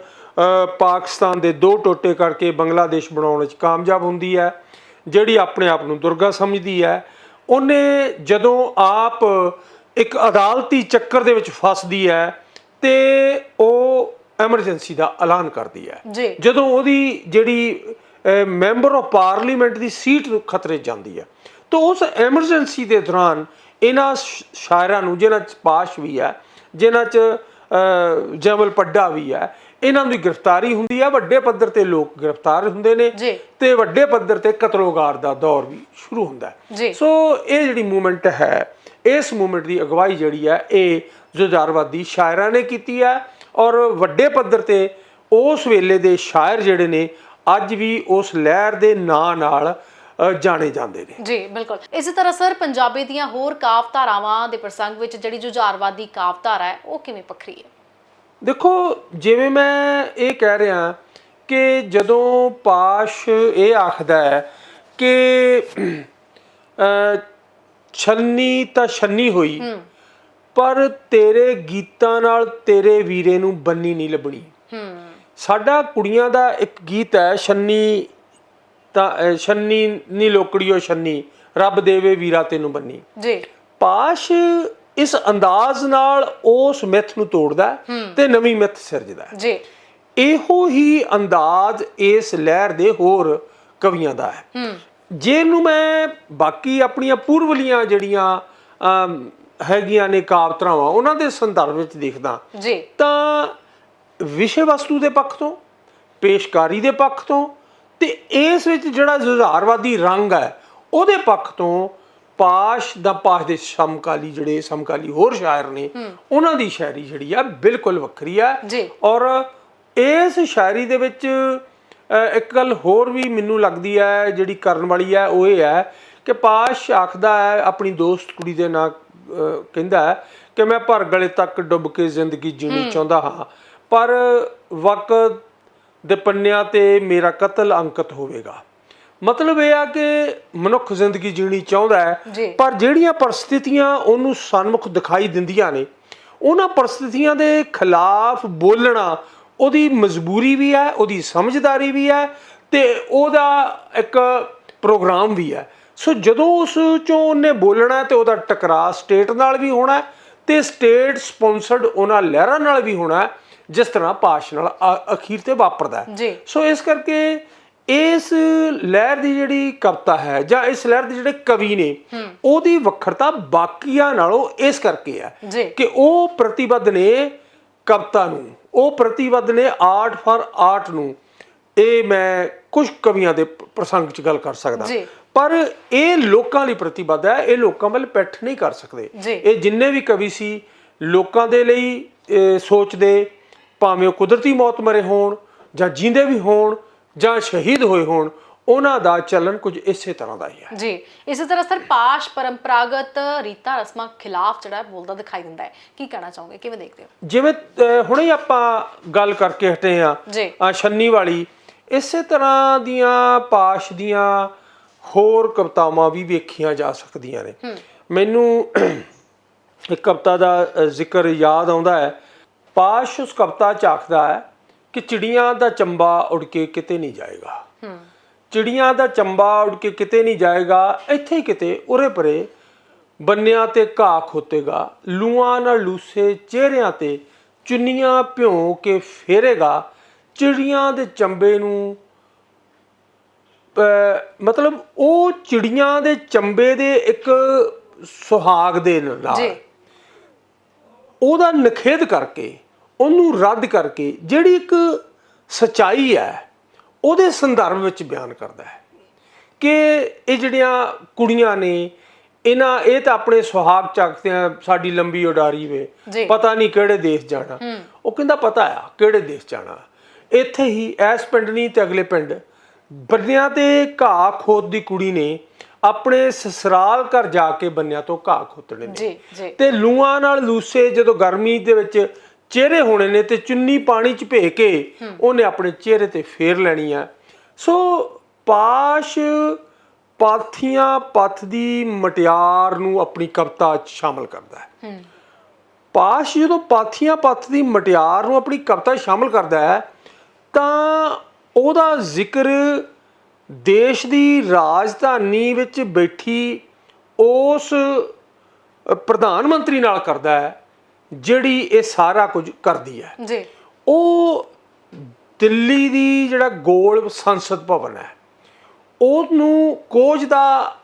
ਪਾਕਿਸਤਾਨ ਦੇ ਦੋ ਟੋਟੇ ਕਰਕੇ ਬੰਗਲਾਦੇਸ਼ ਬਣਾਉਣ ਵਿੱਚ ਕਾਮਯਾਬ ਹੁੰਦੀ ਹੈ ਜਿਹੜੀ ਆਪਣੇ ਆਪ ਨੂੰ ਦੁਰਗਾ ਸਮਝਦੀ ਹੈ ਉਹਨੇ ਜਦੋਂ ਆਪ ਇੱਕ ਅਦਾਲਤੀ ਚੱਕਰ ਦੇ ਵਿੱਚ ਫਸਦੀ ਹੈ ਤੇ ਉਹ ਐਮਰਜੈਂਸੀ ਦਾ ਐਲਾਨ ਕਰਦੀ ਹੈ। ਜਦੋਂ ਉਹਦੀ ਜਿਹੜੀ ਮੈਂਬਰ ਆਫ ਪਾਰਲੀਮੈਂਟ ਦੀ ਸੀਟ ਖਤਰੇ ਜਾਂਦੀ ਹੈ ਤਾਂ ਉਸ ਐਮਰਜੈਂਸੀ ਦੇ ਦੌਰਾਨ ਇਹਨਾਂ ਸ਼ਾਇਰਾਂ ਨੂੰ ਜਿਨ੍ਹਾਂ 'ਚ ਪਾਸ਼ ਵੀ ਹੈ ਜਿਨ੍ਹਾਂ 'ਚ ਜਮਲ ਪੱਡਾ ਵੀ ਹੈ ਇਹਨਾਂ ਦੀ ਗ੍ਰਿਫਤਾਰੀ ਹੁੰਦੀ ਹੈ ਵੱਡੇ ਪੱਧਰ ਤੇ ਲੋਕ ਗ੍ਰਿਫਤਾਰ ਹੁੰਦੇ ਨੇ। ਤੇ ਵੱਡੇ ਪੱਧਰ ਤੇ ਕਤਲੋਗਾਰ ਦਾ ਦੌਰ ਵੀ ਸ਼ੁਰੂ ਹੁੰਦਾ। ਹੈ ਸੋ ਇਹ ਜਿਹੜੀ ਮੂਵਮੈਂਟ ਹੈ ਇਸ ਮੂਵਮੈਂਟ ਦੀ ਅਗਵਾਈ ਜਿਹੜੀ ਹੈ ਇਹ ਜੁਝਾਰਵਾਦੀ ਸ਼ਾਇਰਾਂ ਨੇ ਕੀਤੀ ਹੈ ਔਰ ਵੱਡੇ ਪੱਧਰ ਤੇ ਉਸ ਵੇਲੇ ਦੇ ਸ਼ਾਇਰ ਜਿਹੜੇ ਨੇ ਅੱਜ ਵੀ ਉਸ ਲਹਿਰ ਦੇ ਨਾਂ ਨਾਲ ਜਾਣੇ ਜਾਂਦੇ ਨੇ ਜੀ ਬਿਲਕੁਲ ਇਸੇ ਤਰ੍ਹਾਂ ਸਰ ਪੰਜਾਬੀ ਦੀਆਂ ਹੋਰ ਕਾਵ ਧਾਰਾਵਾਂ ਦੇ ਪ੍ਰਸੰਗ ਵਿੱਚ ਜਿਹੜੀ ਜੁਝਾਰਵਾਦੀ ਕਾਵ ਧਾਰਾ ਹੈ ਉਹ ਕਿਵੇਂ ਵੱਖਰੀ ਹੈ ਦੇਖੋ ਜਿਵੇਂ ਮੈਂ ਇਹ ਕਹਿ ਰਿਹਾ ਕਿ ਜਦੋਂ ਪਾਸ਼ ਇਹ ਆਖਦਾ ਹੈ ਕਿ ਛੰਨੀ ਤਾਂ ਛੰਨੀ ਹੋਈ ਪਰ ਤੇਰੇ ਗੀਤਾਂ ਨਾਲ ਤੇਰੇ ਵੀਰੇ ਨੂੰ ਬੰਨੀ ਨਹੀਂ ਲੱਭਣੀ। ਸਾਡਾ ਕੁੜੀਆਂ ਦਾ ਇੱਕ ਗੀਤ ਹੈ ਛੰਨੀ ਤਾਂ ਛੰਨੀ ਨੀ ਲੋਕੜੀਓ ਛੰਨੀ ਰੱਬ ਦੇਵੇ ਵੀਰਾ ਤੈਨੂੰ ਬੰਨੀ। ਜੀ। ਪਾਸ਼ ਇਸ ਅੰਦਾਜ਼ ਨਾਲ ਉਸ ਮਿੱਥ ਨੂੰ ਤੋੜਦਾ ਤੇ ਨਵੀਂ ਮਿੱਥ ਸਿਰਜਦਾ ਜੀ। ਇਹੋ ਹੀ ਅੰਦਾਜ਼ ਇਸ ਲਹਿਰ ਦੇ ਹੋਰ ਕਵੀਆਂ ਦਾ ਹੈ। ਜੇ ਨੂੰ ਮੈਂ ਬਾਕੀ ਆਪਣੀਆਂ ਪੂਰਵਲੀਆਂ ਜਿਹੜੀਆਂ ਹੈਗੀਆਂ ਨੇ ਕਾਵਤਰਾਵਾਂ ਉਹਨਾਂ ਦੇ ਸੰਦਰਭ ਵਿੱਚ ਦੇਖਦਾ ਜੀ। ਤਾਂ ਵਿਸ਼ੇ ਵਸਤੂ ਦੇ ਪੱਖ ਤੋਂ ਪੇਸ਼ਕਾਰੀ ਦੇ ਪੱਖ ਤੋਂ ਤੇ ਇਸ ਵਿੱਚ ਜਿਹੜਾ ਜੁਝਾਰਵਾਦੀ ਰੰਗ ਹੈ ਉਹਦੇ ਪੱਖ ਤੋਂ ਪਾਸ਼ ਦਾ ਪਾਸ਼ ਦੇ ਸਮਕਾਲੀ ਜਿਹੜੇ ਸਮਕਾਲੀ ਹੋਰ ਸ਼ਾਇਰ ਨੇ ਉਹਨਾਂ ਦੀ ਸ਼ਾਇਰੀ ਜਿਹੜੀ ਆ ਬਿਲਕੁਲ ਵੱਖਰੀ ਆ। ਔਰ ਇਸ ਸ਼ਾਇਰੀ ਦੇ ਵਿੱਚ ਇੱਕ ਗੱਲ ਹੋਰ ਵੀ ਮੈਨੂੰ ਲੱਗਦੀ ਹੈ ਜਿਹੜੀ ਕਰਨ ਵਾਲੀ ਹੈ ਉਹ ਇਹ ਹੈ ਕਿ ਪਾਸ਼ ਆਖਦਾ ਹੈ ਆਪਣੀ ਦੋਸਤ ਕੁੜੀ ਦੇ ਨਾਲ ਕਹਿੰਦਾ ਹੈ ਕਿ ਮੈਂ ਭਰ ਗਲੇ ਤੱਕ ਡੁੱਬ ਕੇ ਜ਼ਿੰਦਗੀ ਜੀਣੀ ਚਾਹੁੰਦਾ ਹਾਂ ਪਰ ਵਕਤ ਦੇ ਪੰਨਿਆਂ ਤੇ ਮੇਰਾ ਕਤਲ ਅੰਕਿਤ ਹੋਵੇਗਾ। ਮਤਲਬ ਇਹ ਆ ਕਿ ਮਨੁੱਖ ਜ਼ਿੰਦਗੀ ਜੀਣੀ ਚਾਹੁੰਦਾ। ਹੈ ਪਰ ਜਿਹੜੀਆਂ ਪਰਿਸਥਿਤੀਆਂ ਉਹਨੂੰ ਸਨਮੁਖ ਦਿਖਾਈ ਦਿੰਦੀਆਂ ਨੇ ਉਹਨਾਂ ਪਰਿਸਥਿਤੀਆਂ ਦੇ ਖਿਲਾਫ ਬੋਲਣਾ ਉਹਦੀ ਮਜਬੂਰੀ ਵੀ ਹੈ ਉਹਦੀ ਸਮਝਦਾਰੀ ਵੀ ਹੈ ਤੇ ਉਹਦਾ ਇੱਕ ਪ੍ਰੋਗਰਾਮ ਵੀ ਹੈ ਸੋ ਜਦੋਂ ਉਸ ਚੋਂ ਉਹਨੇ ਬੋਲਣਾ ਤੇ ਉਹਦਾ ਟਕਰਾਅ ਸਟੇਟ ਨਾਲ ਵੀ ਹੋਣਾ ਤੇ ਸਟੇਟ ਸਪਾਂਸਰਡ ਉਹਨਾਂ ਲਹਿਰਾਂ ਨਾਲ ਵੀ ਹੋਣਾ ਜਿਸ ਤਰ੍ਹਾਂ ਪਾਸ਼ ਨਾਲ ਅਖੀਰ ਤੇ ਵਾਪਰਦਾ ਹੈ। ਸੋ ਇਸ ਕਰਕੇ ਇਸ ਲਹਿਰ ਦੀ ਜਿਹੜੀ ਕਵਿਤਾ ਹੈ ਜਾਂ ਇਸ ਲਹਿਰ ਦੇ ਜਿਹੜੇ ਕਵੀ ਨੇ ਉਹਦੀ ਵੱਖਰਤਾ ਬਾਕੀਆਂ ਨਾਲੋਂ ਇਸ ਕਰਕੇ ਹੈ ਕਿ ਉਹ ਪ੍ਰਤੀਬੱਧ ਨੇ ਕਵਿਤਾ ਨੂੰ ਉਹ ਪ੍ਰਤੀਬੱਧ ਨੇ ਆਰਟ ਫਾਰ ਆਰਟ ਨੂੰ। ਇਹ ਮੈਂ ਕੁਝ ਕਵੀਆਂ ਦੇ ਪ੍ਰਸੰਗ 'ਚ ਗੱਲ ਕਰ ਸਕਦਾ। ਪਰ ਇਹ ਲੋਕਾਂ ਲਈ ਪ੍ਰਤੀਬੱਧ ਹੈ ਇਹ ਲੋਕਾਂ ਵੱਲ ਪੈਠ ਨਹੀਂ ਕਰ ਸਕਦੇ। ਇਹ ਜਿੰਨੇ ਵੀ ਕਵੀ ਸੀ ਲੋਕਾਂ ਦੇ ਲਈ ਸੋਚਦੇ ਭਾਵੇਂ ਉਹ ਕੁਦਰਤੀ ਮੌਤ ਮਰੇ ਹੋਣ ਜਾਂ ਜਿੰਦੇ ਵੀ ਹੋਣ ਜਾਂ ਸ਼ਹੀਦ ਹੋਏ ਹੋਣ ਉਹਨਾਂ ਦਾ ਚੱਲਣ ਕੁਝ ਇਸੇ ਤਰ੍ਹਾਂ ਦਾ ਹੀ ਹੈ। ਜੀ ਇਸੇ ਤਰ੍ਹਾਂ ਸਰ ਪਾਸ਼ ਪਰੰਪਰਾਗਤ ਰੀਤਾਂ ਰਸਮਾਂ ਖਿਲਾਫ ਜਿਹੜਾ ਬੋਲਦਾ ਦਿਖਾਈ ਦਿੰਦਾ ਹੈ। ਕੀ ਕਹਿਣਾ ਚਾਹੋਗੇ? ਕਿਵੇਂ ਦੇਖਦੇ ਹੋ? ਜਿਵੇਂ ਹੁਣੇ ਆਪਾਂ ਗੱਲ ਕਰਕੇ ਹਟੇ ਆ ਛੰਨੀ ਵਾਲੀ। ਇਸੇ ਤਰ੍ਹਾਂ ਦੀਆਂ ਪਾਸ਼ ਦੀਆਂ ਹੋਰ ਕਵਿਤਾਵਾਂ ਵੀ ਵੇਖੀਆਂ ਜਾ ਸਕਦੀਆਂ ਨੇ। ਮੈਨੂੰ ਇੱਕ ਕਵਿਤਾ ਦਾ ਜ਼ਿਕਰ ਯਾਦ ਆਉਂਦਾ ਹੈ। ਪਾਸ਼ ਉਸ ਕਵਿਤਾ ਚ ਆਖਦਾ ਹੈ ਕਿ ਚਿੜੀਆਂ ਦਾ ਚੰਬਾ ਉੜ ਕੇ ਕਿਤੇ ਨਹੀਂ ਜਾਏਗਾ। ਹੂੰ ਚਿੜੀਆਂ ਦਾ ਚੰਬਾ ਉੜ ਕੇ ਕਿਤੇ ਨਹੀਂ ਜਾਏਗਾ ਇੱਥੇ ਹੀ ਕਿਤੇ ਉਰੇ ਪਰੇ ਬੰਨਿਆਂ ਤੇ ਘਾਹ ਖੋਤੇਗਾ ਲੂਆਂ ਨਾਲ ਲੂਸੇ ਚਿਹਰਿਆਂ ਤੇ ਚੁੰਨੀਆਂ ਭਿਉਂ ਕੇ ਫੇਰੇਗਾ। ਚਿੜੀਆਂ ਦੇ ਚੰਬੇ ਨੂੰ ਮਤਲਬ ਉਹ ਚਿੜੀਆਂ ਦੇ ਚੰਬੇ ਦੇ ਇੱਕ ਸੁਹਾਗ ਦੇ ਨਾਲ ਜੀ। ਉਹਦਾ ਨਖੇਧ ਕਰਕੇ ਉਹਨੂੰ ਰੱਦ ਕਰਕੇ ਜਿਹੜੀ ਇੱਕ ਸਚਾਈ ਹੈ ਉਹਦੇ ਸੰਦਰਭ ਵਿੱਚ ਬਿਆਨ ਕਰਦਾ ਹੈ ਕਿ ਇਹ ਜਿਹੜੀਆਂ ਕੁੜੀਆਂ ਨੇ ਇਹਨਾਂ ਇਹ ਤਾਂ ਆਪਣੇ ਸੁਹਾਗ ਚੱਕਦੇ ਆ ਸਾਡੀ ਲੰਬੀ ਉਡਾਰੀ ਵੇ। ਪਤਾ ਨਹੀਂ ਕਿਹੜੇ ਦੇਸ਼ ਜਾਣਾ। ਉਹ ਕਹਿੰਦਾ ਪਤਾ ਆ ਕਿਹੜੇ ਦੇਸ਼ ਜਾਣਾ। ਇੱਥੇ ਹੀ ਐਸ ਪਿੰਡ ਨਹੀਂ ਤੇ ਅਗਲੇ ਪਿੰਡ। ਬੰਨਿਆਂ ਤੇ ਘਾਹ ਖੋਦ ਦੀ ਕੁੜੀ ਨੇ ਆਪਣੇ ਸਸਰਾਲ ਘਰ ਜਾ ਕੇ ਬੰਨਿਆਂ ਤੋਂ ਘਾਹ ਖੋਤਣੇ ਨੇ। ਤੇ ਲੂਆਂ ਨਾਲ ਲੂਸੇ ਜਦੋਂ ਗਰਮੀ ਦੇ ਵਿੱਚ ਚਿਹਰੇ ਹੋਣੇ ਨੇ ਤੇ ਚੁੰਨੀ ਪਾਣੀ ਚ ਭੇ ਕੇ ਉਹਨੇ ਆਪਣੇ ਚਿਹਰੇ ਤੇ ਫੇਰ ਲੈਣੀ ਆ। ਸੋ ਪਾਸ਼ ਪਾਥੀਆਂ ਪੱਥ ਦੀ ਮਟਿਆਰ ਨੂੰ ਆਪਣੀ ਕਵਿਤਾ 'ਚ ਸ਼ਾਮਲ ਕਰਦਾ ਹੈ। ਪਾਸ਼ ਜਦੋਂ ਪਾਥੀਆਂ ਪੱਥ ਦੀ ਮਟਿਆਰ ਨੂੰ ਆਪਣੀ ਕਵਿਤਾ 'ਚ ਸ਼ਾਮਲ ਕਰਦਾ ਹੈ ਤਾਂ ਉਹਦਾ ਜ਼ਿਕਰ ਦੇਸ਼ ਦੀ ਰਾਜਧਾਨੀ ਵਿੱਚ ਬੈਠੀ ਉਸ ਪ੍ਰਧਾਨ ਮੰਤਰੀ ਨਾਲ ਕਰਦਾ ਹੈ। ਜਿਹੜੀ ਇਹ ਸਾਰਾ ਕੁਝ ਕਰਦੀ ਹੈ ਜੀ। ਉਹ ਦਿੱਲੀ ਦੀ ਜਿਹੜਾ ਗੋਲ ਸੰਸਦ ਭਵਨ ਹੈ ਉਹਨੂੰ ਕੋਝ ਦਾ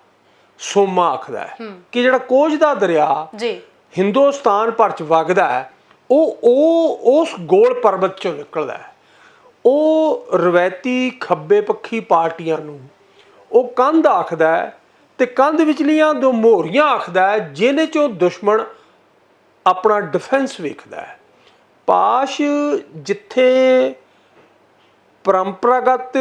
ਸੋਮਾ ਆਖਦਾ ਹੈ ਕਿ ਜਿਹੜਾ ਕੋਝ ਦਾ ਦਰਿਆ ਜੀ। ਹਿੰਦੁਸਤਾਨ ਭਰ ਚ ਵਗਦਾ ਹੈ ਉਹ ਉਹ ਉਸ ਗੋਲ ਪਰਬਤ ਚੋਂ ਨਿਕਲਦਾ ਹੈ। ਉਹ ਰਵਾਇਤੀ ਖੱਬੇ ਪੱਖੀ ਪਾਰਟੀਆਂ ਨੂੰ ਉਹ ਕੰਧ ਆਖਦਾ ਹੈ ਤੇ ਕੰਧ ਵਿਚਲੀਆਂ ਦੋ ਮੋਹਰੀਆਂ ਆਖਦਾ ਹੈ ਜਿਹਨੇ ਚੋਂ ਦੁਸ਼ਮਣ ਆਪਣਾ ਡਿਫੈਂਸ ਵੇਖਦਾ ਹੈ। ਪਾਸ਼ ਜਿੱਥੇ ਪਰੰਪਰਾਗਤ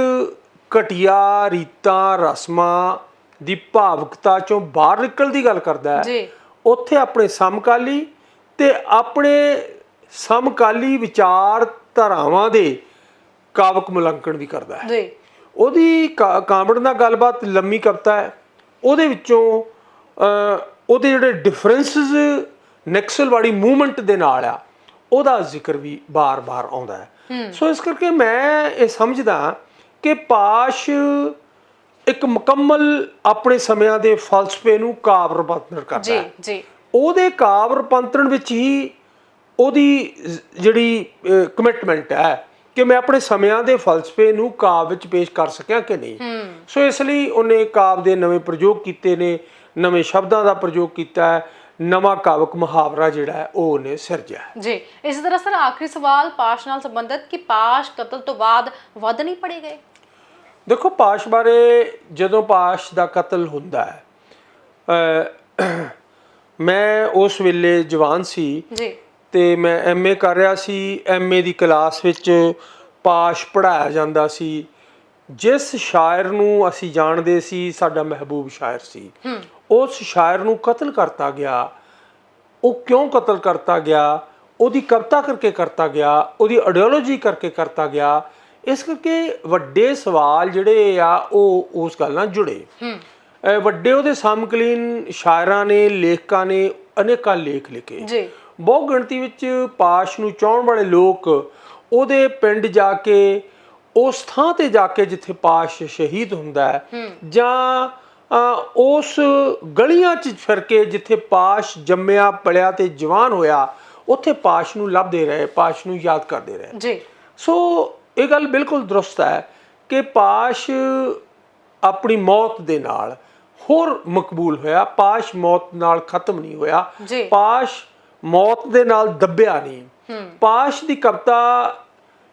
ਘਟੀਆ ਰੀਤਾਂ ਰਸਮਾਂ ਦੀ ਭਾਵੁਕਤਾ ਚੋਂ ਬਾਹਰ ਨਿਕਲ ਦੀ ਗੱਲ ਕਰਦਾ ਹੈ ਜੀ। ਉੱਥੇ ਆਪਣੇ ਸਮਕਾਲੀ ਤੇ ਆਪਣੇ ਸਮਕਾਲੀ ਵਿਚਾਰ ਧਾਰਾਵਾਂ ਦੇ ਕਾਵਕ ਮੁਲਾਂਕਣ ਵੀ ਕਰਦਾ ਹੈ। ਜੀ। ਉਹਦੀ ਕਾ- ਕਾਂਵੜ ਨਾਲ ਗੱਲਬਾਤ ਲੰਮੀ ਕਵਿਤਾ ਹੈ। ਉਹਦੇ ਵਿੱਚੋਂ ਉਹਦੇ ਜਿਹੜੇ ਡਿਫਰੈਂਸਸ ਨੈਕਸਲ ਵਾਲੀ ਮੂਵਮੈਂਟ ਦੇ ਨਾਲ ਆ ਉਹਦਾ ਜ਼ਿਕਰ ਵੀ ਬਾਰ-ਬਾਰ ਆਉਂਦਾ ਹੈ। ਸੋ ਇਸ ਕਰਕੇ ਮੈਂ ਇਹ ਸਮਝਦਾ ਕਿ ਪਾਸ਼ ਇੱਕ ਮੁਕੰਮਲ ਆਪਣੇ ਸਮਿਆਂ ਦੇ ਫਲਸਫੇ ਨੂੰ ਕਾਵ ਰੂਪਾਂਤਰ ਕਰਦਾ ਜੀ ਹੈ। ਜੀ। ਉਹਦੇ ਕਾਵ ਰੂਪਾਂਤਰਣ ਵਿੱਚ ਹੀ ਉਹਦੀ ਜ਼- ਜਿਹੜੀ ਕਮਿਟਮੈਂਟ ਹੈ ਕਿ ਮੈਂ ਆਪਣੇ ਸਮਿਆਂ ਦੇ ਫਲਸਫੇ ਨੂੰ ਕਾਵ ਵਿੱਚ ਪੇਸ਼ ਕਰ ਸਕਿਆ ਕਿ ਨਹੀਂ। ਸੋ ਇਸ ਲਈ ਉਹਨੇ ਕਾਵ ਦੇ ਨਵੇਂ ਪ੍ਰਯੋਗ ਕੀਤੇ ਨੇ ਨਵੇਂ ਸ਼ਬਦਾਂ ਦਾ ਪ੍ਰਯੋਗ ਕੀਤਾ ਹੈ। ਨਵਾਂ ਕਾਵਕ ਮੁਹਾਵਰਾ ਜਿਹੜਾ ਹੈ ਉਹ ਉਹਨੇ ਸਿਰਜਿਆ। ਜੀ ਇਸੇ ਤਰ੍ਹਾਂ ਸਰ ਆਖਰੀ ਸਵਾਲ ਪਾਸ਼ ਨਾਲ ਸੰਬੰਧਿਤ ਕਿ ਪਾਸ਼ ਕਤਲ ਤੋਂ ਬਾਅਦ ਵੱਧ ਨਹੀਂ ਪੜੇ ਗਏ? ਦੇਖੋ ਪਾਸ਼ ਬਾਰੇ ਜਦੋਂ ਪਾਸ਼ ਦਾ ਕਤਲ ਹੁੰਦਾ ਹੈ ਮੈਂ ਉਸ ਵੇਲੇ ਜਵਾਨ ਸੀ ਜੀ। ਤੇ ਮੈਂ ਐਮਏ ਕਰ ਰਿਹਾ ਸੀ। ਐਮਏ ਦੀ ਕਲਾਸ ਵਿੱਚ ਪਾਸ਼ ਪੜਾਇਆ ਜਾਂਦਾ ਸੀ। ਜਿਸ ਸ਼ਾਇਰ ਨੂੰ ਅਸੀਂ ਜਾਣਦੇ ਸੀ ਸਾਡਾ ਮਹਿਬੂਬ ਸ਼ਾਇਰ ਸੀ। ਉਸ ਸ਼ਾਇਰ ਨੂੰ ਕਤਲ ਕਰਤਾ ਗਿਆ। ਉਹ ਕਿਉਂ ਕਤਲ ਕਰਤਾ ਗਿਆ? ਉਹਦੀ ਕਵਿਤਾ ਕਰਕੇ ਕਰਤਾ ਗਿਆ ਉਹਦੀ ਆਈਡੀਓਲੋਜੀ ਕਰਕੇ ਕਰਤਾ ਗਿਆ। ਇਸ ਕਰਕੇ ਵੱਡੇ ਸਵਾਲ ਜਿਹੜੇ ਆ ਉਹ ਉਸ ਗੱਲ ਨਾਲ ਜੁੜੇ। ਵੱਡੇ ਉਹਦੇ ਸਮਕਾਲੀਨ ਸ਼ਾਇਰਾਂ ਨੇ ਲੇਖਕਾਂ ਨੇ ਅਨੇਕਾਂ ਲੇਖ ਲਿਖੇ। ਜੀ। ਬਹੁ ਗਿਣਤੀ ਵਿੱਚ ਪਾਸ਼ ਨੂੰ ਚਾਹਣ ਵਾਲੇ ਲੋਕ ਉਹਦੇ ਪਿੰਡ ਜਾ ਕੇ ਉਸ ਥਾਂ ਤੇ ਜਾ ਕੇ ਜਿੱਥੇ ਪਾਸ਼ ਸ਼ਹੀਦ ਹੁੰਦਾ ਹੈ। ਜਾਂ ਉਸ ਗਲੀਆਂ 'ਚ ਫਿਰ ਕੇ ਜਿੱਥੇ ਪਾਸ਼ ਜੰਮਿਆ ਪਲਿਆ ਤੇ ਜਵਾਨ ਹੋਇਆ ਉੱਥੇ ਪਾਸ਼ ਨੂੰ ਲੱਭਦੇ ਰਹੇ ਪਾਸ਼ ਨੂੰ ਯਾਦ ਕਰਦੇ ਰਹੇ। ਜੀ। ਸੋ ਇਹ ਗੱਲ ਬਿਲਕੁਲ ਦਰੁਸਤ ਹੈ ਕਿ ਪਾਸ਼ ਆਪਣੀ ਮੌਤ ਦੇ ਨਾਲ ਹੋਰ ਮਕਬੂਲ ਹੋਇਆ। ਪਾਸ਼ ਮੌਤ ਨਾਲ ਖਤਮ ਨਹੀਂ ਹੋਇਆ। ਪਾਸ਼ ਮੌਤ ਦੇ ਨਾਲ ਦੱਬਿਆ ਨਹੀਂ। ਪਾਸ਼ ਦੀ ਕਵਿਤਾ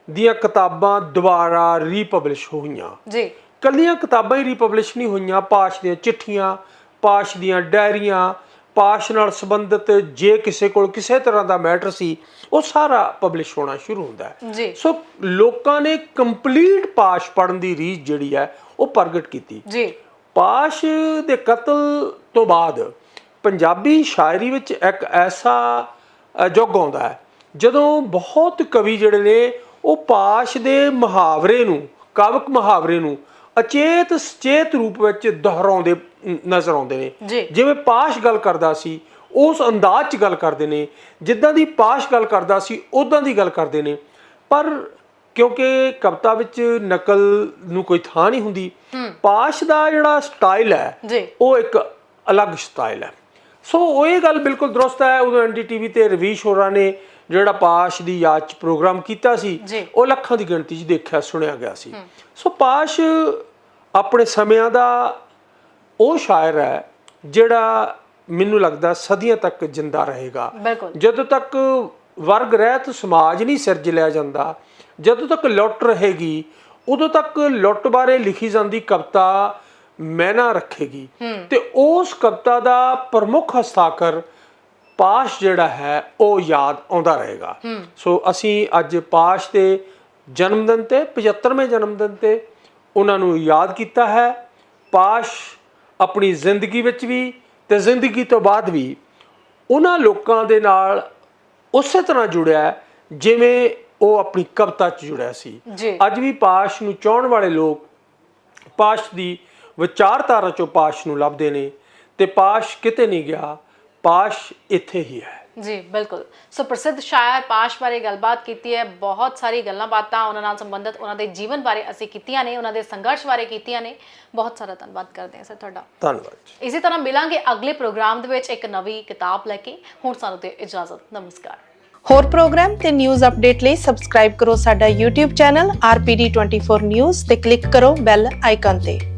ਦੀਆਂ ਕਿਤਾਬਾਂ ਦੁਬਾਰਾ ਰੀਪਬਲਿਸ਼ ਹੋਈਆਂ। ਜੀ। ਕੱਲੀਆਂ ਕਿਤਾਬਾਂ ਹੀ ਰੀਪਬਲਿਸ਼ ਨਹੀਂ ਹੋਈਆਂ ਪਾਸ਼ ਦੀਆਂ ਚਿੱਠੀਆਂ ਪਾਸ਼ ਦੀਆਂ ਡਾਇਰੀਆਂ ਪਾਸ਼ ਨਾਲ ਸੰਬੰਧਿਤ ਜੇ ਕਿਸੇ ਕੋਲ ਕਿਸੇ ਤਰ੍ਹਾਂ ਦਾ ਮੈਟਰ ਸੀ ਉਹ ਸਾਰਾ ਪਬਲਿਸ਼ ਹੋਣਾ ਸ਼ੁਰੂ ਹੁੰਦਾ ਹੈ। ਸੋ ਲੋਕਾਂ ਨੇ ਕੰਪਲੀਟ ਪਾਸ਼ ਪੜਨ ਦੀ ਰੀਤ ਜਿਹੜੀ ਹੈ ਉਹ ਪ੍ਰਗਟ ਕੀਤੀ। ਜੀ। ਪਾਸ਼ ਦੇ ਕਤਲ ਤੋਂ ਬਾਅਦ ਪੰਜਾਬੀ ਸ਼ਾਇਰੀ ਵਿੱਚ ਇੱਕ ਐਸਾ ਯੁੱਗ ਆਉਂਦਾ ਹੈ ਜਦੋਂ ਬਹੁਤ ਕਵੀ ਜਿਹੜੇ ਨੇ ਉਹ ਪਾਸ਼ ਦੇ ਮੁਹਾਵਰੇ ਨੂੰ ਕਾਵਕ ਮੁਹਾਵਰੇ ਨੂੰ ਅਚੇਤ ਸਚੇਤ ਰੂਪ ਵਿੱਚ ਦੁਹਰਾਉਂਦੇ ਨਜ਼ਰ ਆਉਂਦੇ ਨੇ। ਜਿਵੇਂ ਪਾਸ਼ ਗੱਲ ਕਰਦਾ ਸੀ ਉਸ ਅੰਦਾਜ਼ 'ਚ ਗੱਲ ਕਰਦੇ ਨੇ ਜਿੱਦਾਂ ਦੀ ਪਾਸ਼ ਗੱਲ ਕਰਦਾ ਸੀ ਉਦਾਂ ਦੀ ਗੱਲ ਕਰਦੇ ਨੇ। ਪਰ ਕਿਉਂਕਿ ਕਵਿਤਾ ਵਿੱਚ ਨਕਲ ਨੂੰ ਕੋਈ ਥਾਂ ਨਹੀਂ ਹੁੰਦੀ ਪਾਸ਼ ਦਾ ਜਿਹੜਾ ਸਟਾਈਲ ਹੈ ਉਹ ਇੱਕ ਅਲੱਗ ਸਟਾਈਲ ਹੈ। ਸੋ ਉਹ ਇਹ ਗੱਲ ਬਿਲਕੁਲ ਦਰੁਸਤ ਹੈ ਉਦੋਂ ਐਨਡੀਟੀਵੀ ਤੇ ਰਵੀਸ਼ ਹੋਰਾਂ ਨੇ ਜਿਹੜਾ ਪਾਸ਼ ਦੀ ਯਾਦ ਚ ਪ੍ਰੋਗਰਾਮ ਕੀਤਾ ਸੀ। ਉਹ ਲੱਖਾਂ ਦੀ ਗਿਣਤੀ 'ਚ ਦੇਖਿਆ ਸੁਣਿਆ ਗਿਆ ਸੀ। ਸੋ ਪਾਸ਼ ਆਪਣੇ ਸਮਿਆਂ ਦਾ ਉਹ ਸ਼ਾਇਰ ਹੈ ਜਿਹੜਾ ਮੈਨੂੰ ਲੱਗਦਾ ਸਦੀਆਂ ਤੱਕ ਜਿੰਦਾ ਰਹੇਗਾ। ਜਦੋਂ ਤੱਕ ਵਰਗ ਰਹਿਤ ਸਮਾਜ ਨਹੀਂ ਸਿਰਜ ਲਿਆ ਜਾਂਦਾ ਜਦੋਂ ਤੱਕ ਲੁੱਟ ਰਹੇਗੀ ਉਦੋਂ ਤੱਕ ਲੁੱਟ ਬਾਰੇ ਲਿਖੀ ਜਾਂਦੀ ਕਵਿਤਾ ਮੈਨਾ ਰੱਖੇਗੀ। ਤੇ ਉਸ ਕਵਿਤਾ ਦਾ ਪ੍ਰਮੁੱਖ ਹਸਤਾਖਰ ਪਾਸ਼ ਜਿਹੜਾ ਹੈ ਉਹ ਯਾਦ ਆਉਂਦਾ ਰਹੇਗਾ। ਸੋ ਅਸੀਂ ਅੱਜ ਪਾਸ਼ ਦੇ ਜਨਮ ਦਿਨ ਤੇ 75ਵੇਂ ਜਨਮ ਦਿਨ ਤੇ ਉਹਨਾਂ ਨੂੰ ਯਾਦ ਕੀਤਾ ਹੈ ਪਾਸ਼ ਆਪਣੀ ਜ਼ਿੰਦਗੀ ਵਿੱਚ ਵੀ ਤੇ ਜ਼ਿੰਦਗੀ ਤੋਂ ਬਾਅਦ ਵੀ ਉਹਨਾਂ ਲੋਕਾਂ ਦੇ ਨਾਲ ਉਸੇ ਤਰ੍ਹਾਂ ਜੁੜਿਆ ਜਿਵੇਂ ਉਹ ਆਪਣੀ ਕਵਿਤਾ 'ਚ ਜੁੜਿਆ ਸੀ। ਅੱਜ ਵੀ ਪਾਸ਼ ਨੂੰ ਚਾਹਣ ਵਾਲੇ ਲੋਕ ਪਾਸ਼ ਦੀ ਵਿਚਾਰਧਾਰਾ ਚੋਂ ਪਾਸ਼ ਨੂੰ ਲੱਭਦੇ ਨੇ ਤੇ ਪਾਸ਼ ਕਿਤੇ ਨਹੀਂ ਗਿਆ ਪਾਸ਼ ਇੱਥੇ ਹੀ ਹੈ। ਜੀ ਬਿਲਕੁਲ। ਸੋ ਪ੍ਰਸਿੱਧ ਸ਼ਾਇਰ ਪਾਸ਼ ਬਾਰੇ ਗੱਲਬਾਤ ਕੀਤੀ ਹੈ ਬਹੁਤ ਸਾਰੀ ਗੱਲਾਂ ਬਾਤਾਂ ਉਹਨਾਂ ਨਾਲ ਸੰਬੰਧਿਤ ਉਹਨਾਂ ਦੇ ਜੀਵਨ ਬਾਰੇ ਅਸੀਂ ਕੀਤੀਆਂ ਨੇ ਉਹਨਾਂ ਦੇ ਸੰਘਰਸ਼ ਬਾਰੇ ਕੀਤੀਆਂ ਨੇ। ਬਹੁਤ ਸਾਰਾ ਧੰਨਵਾਦ ਕਰਦੇ ਹਾਂ ਸਰ ਤੁਹਾਡਾ। ਧੰਨਵਾਦ ਜੀ। ਇਸੇ ਤਰ੍ਹਾਂ ਮਿਲਾਂਗੇ ਅਗਲੇ ਪ੍ਰੋਗਰਾਮ ਦੇ ਵਿੱਚ ਇੱਕ ਨਵੀਂ ਕਿਤਾਬ ਲੈ ਕੇ। ਹੁਣ ਸਾਨੂੰ ਤੇ ਇਜਾਜ਼ਤ ਨਮਸਕਾਰ। ਹੋਰ ਪ੍ਰੋਗਰਾਮ ਤੇ ਨਿਊਜ਼ ਅਪਡੇਟ ਲਈ ਸਬਸਕ੍ਰਾਈਬ ਕਰੋ ਸਾਡਾ YouTube ਚੈਨਲ RPD24 News ਤੇ ਕਲਿੱਕ ਕਰੋ ਬੈਲ ਆਈਕਨ ਤੇ।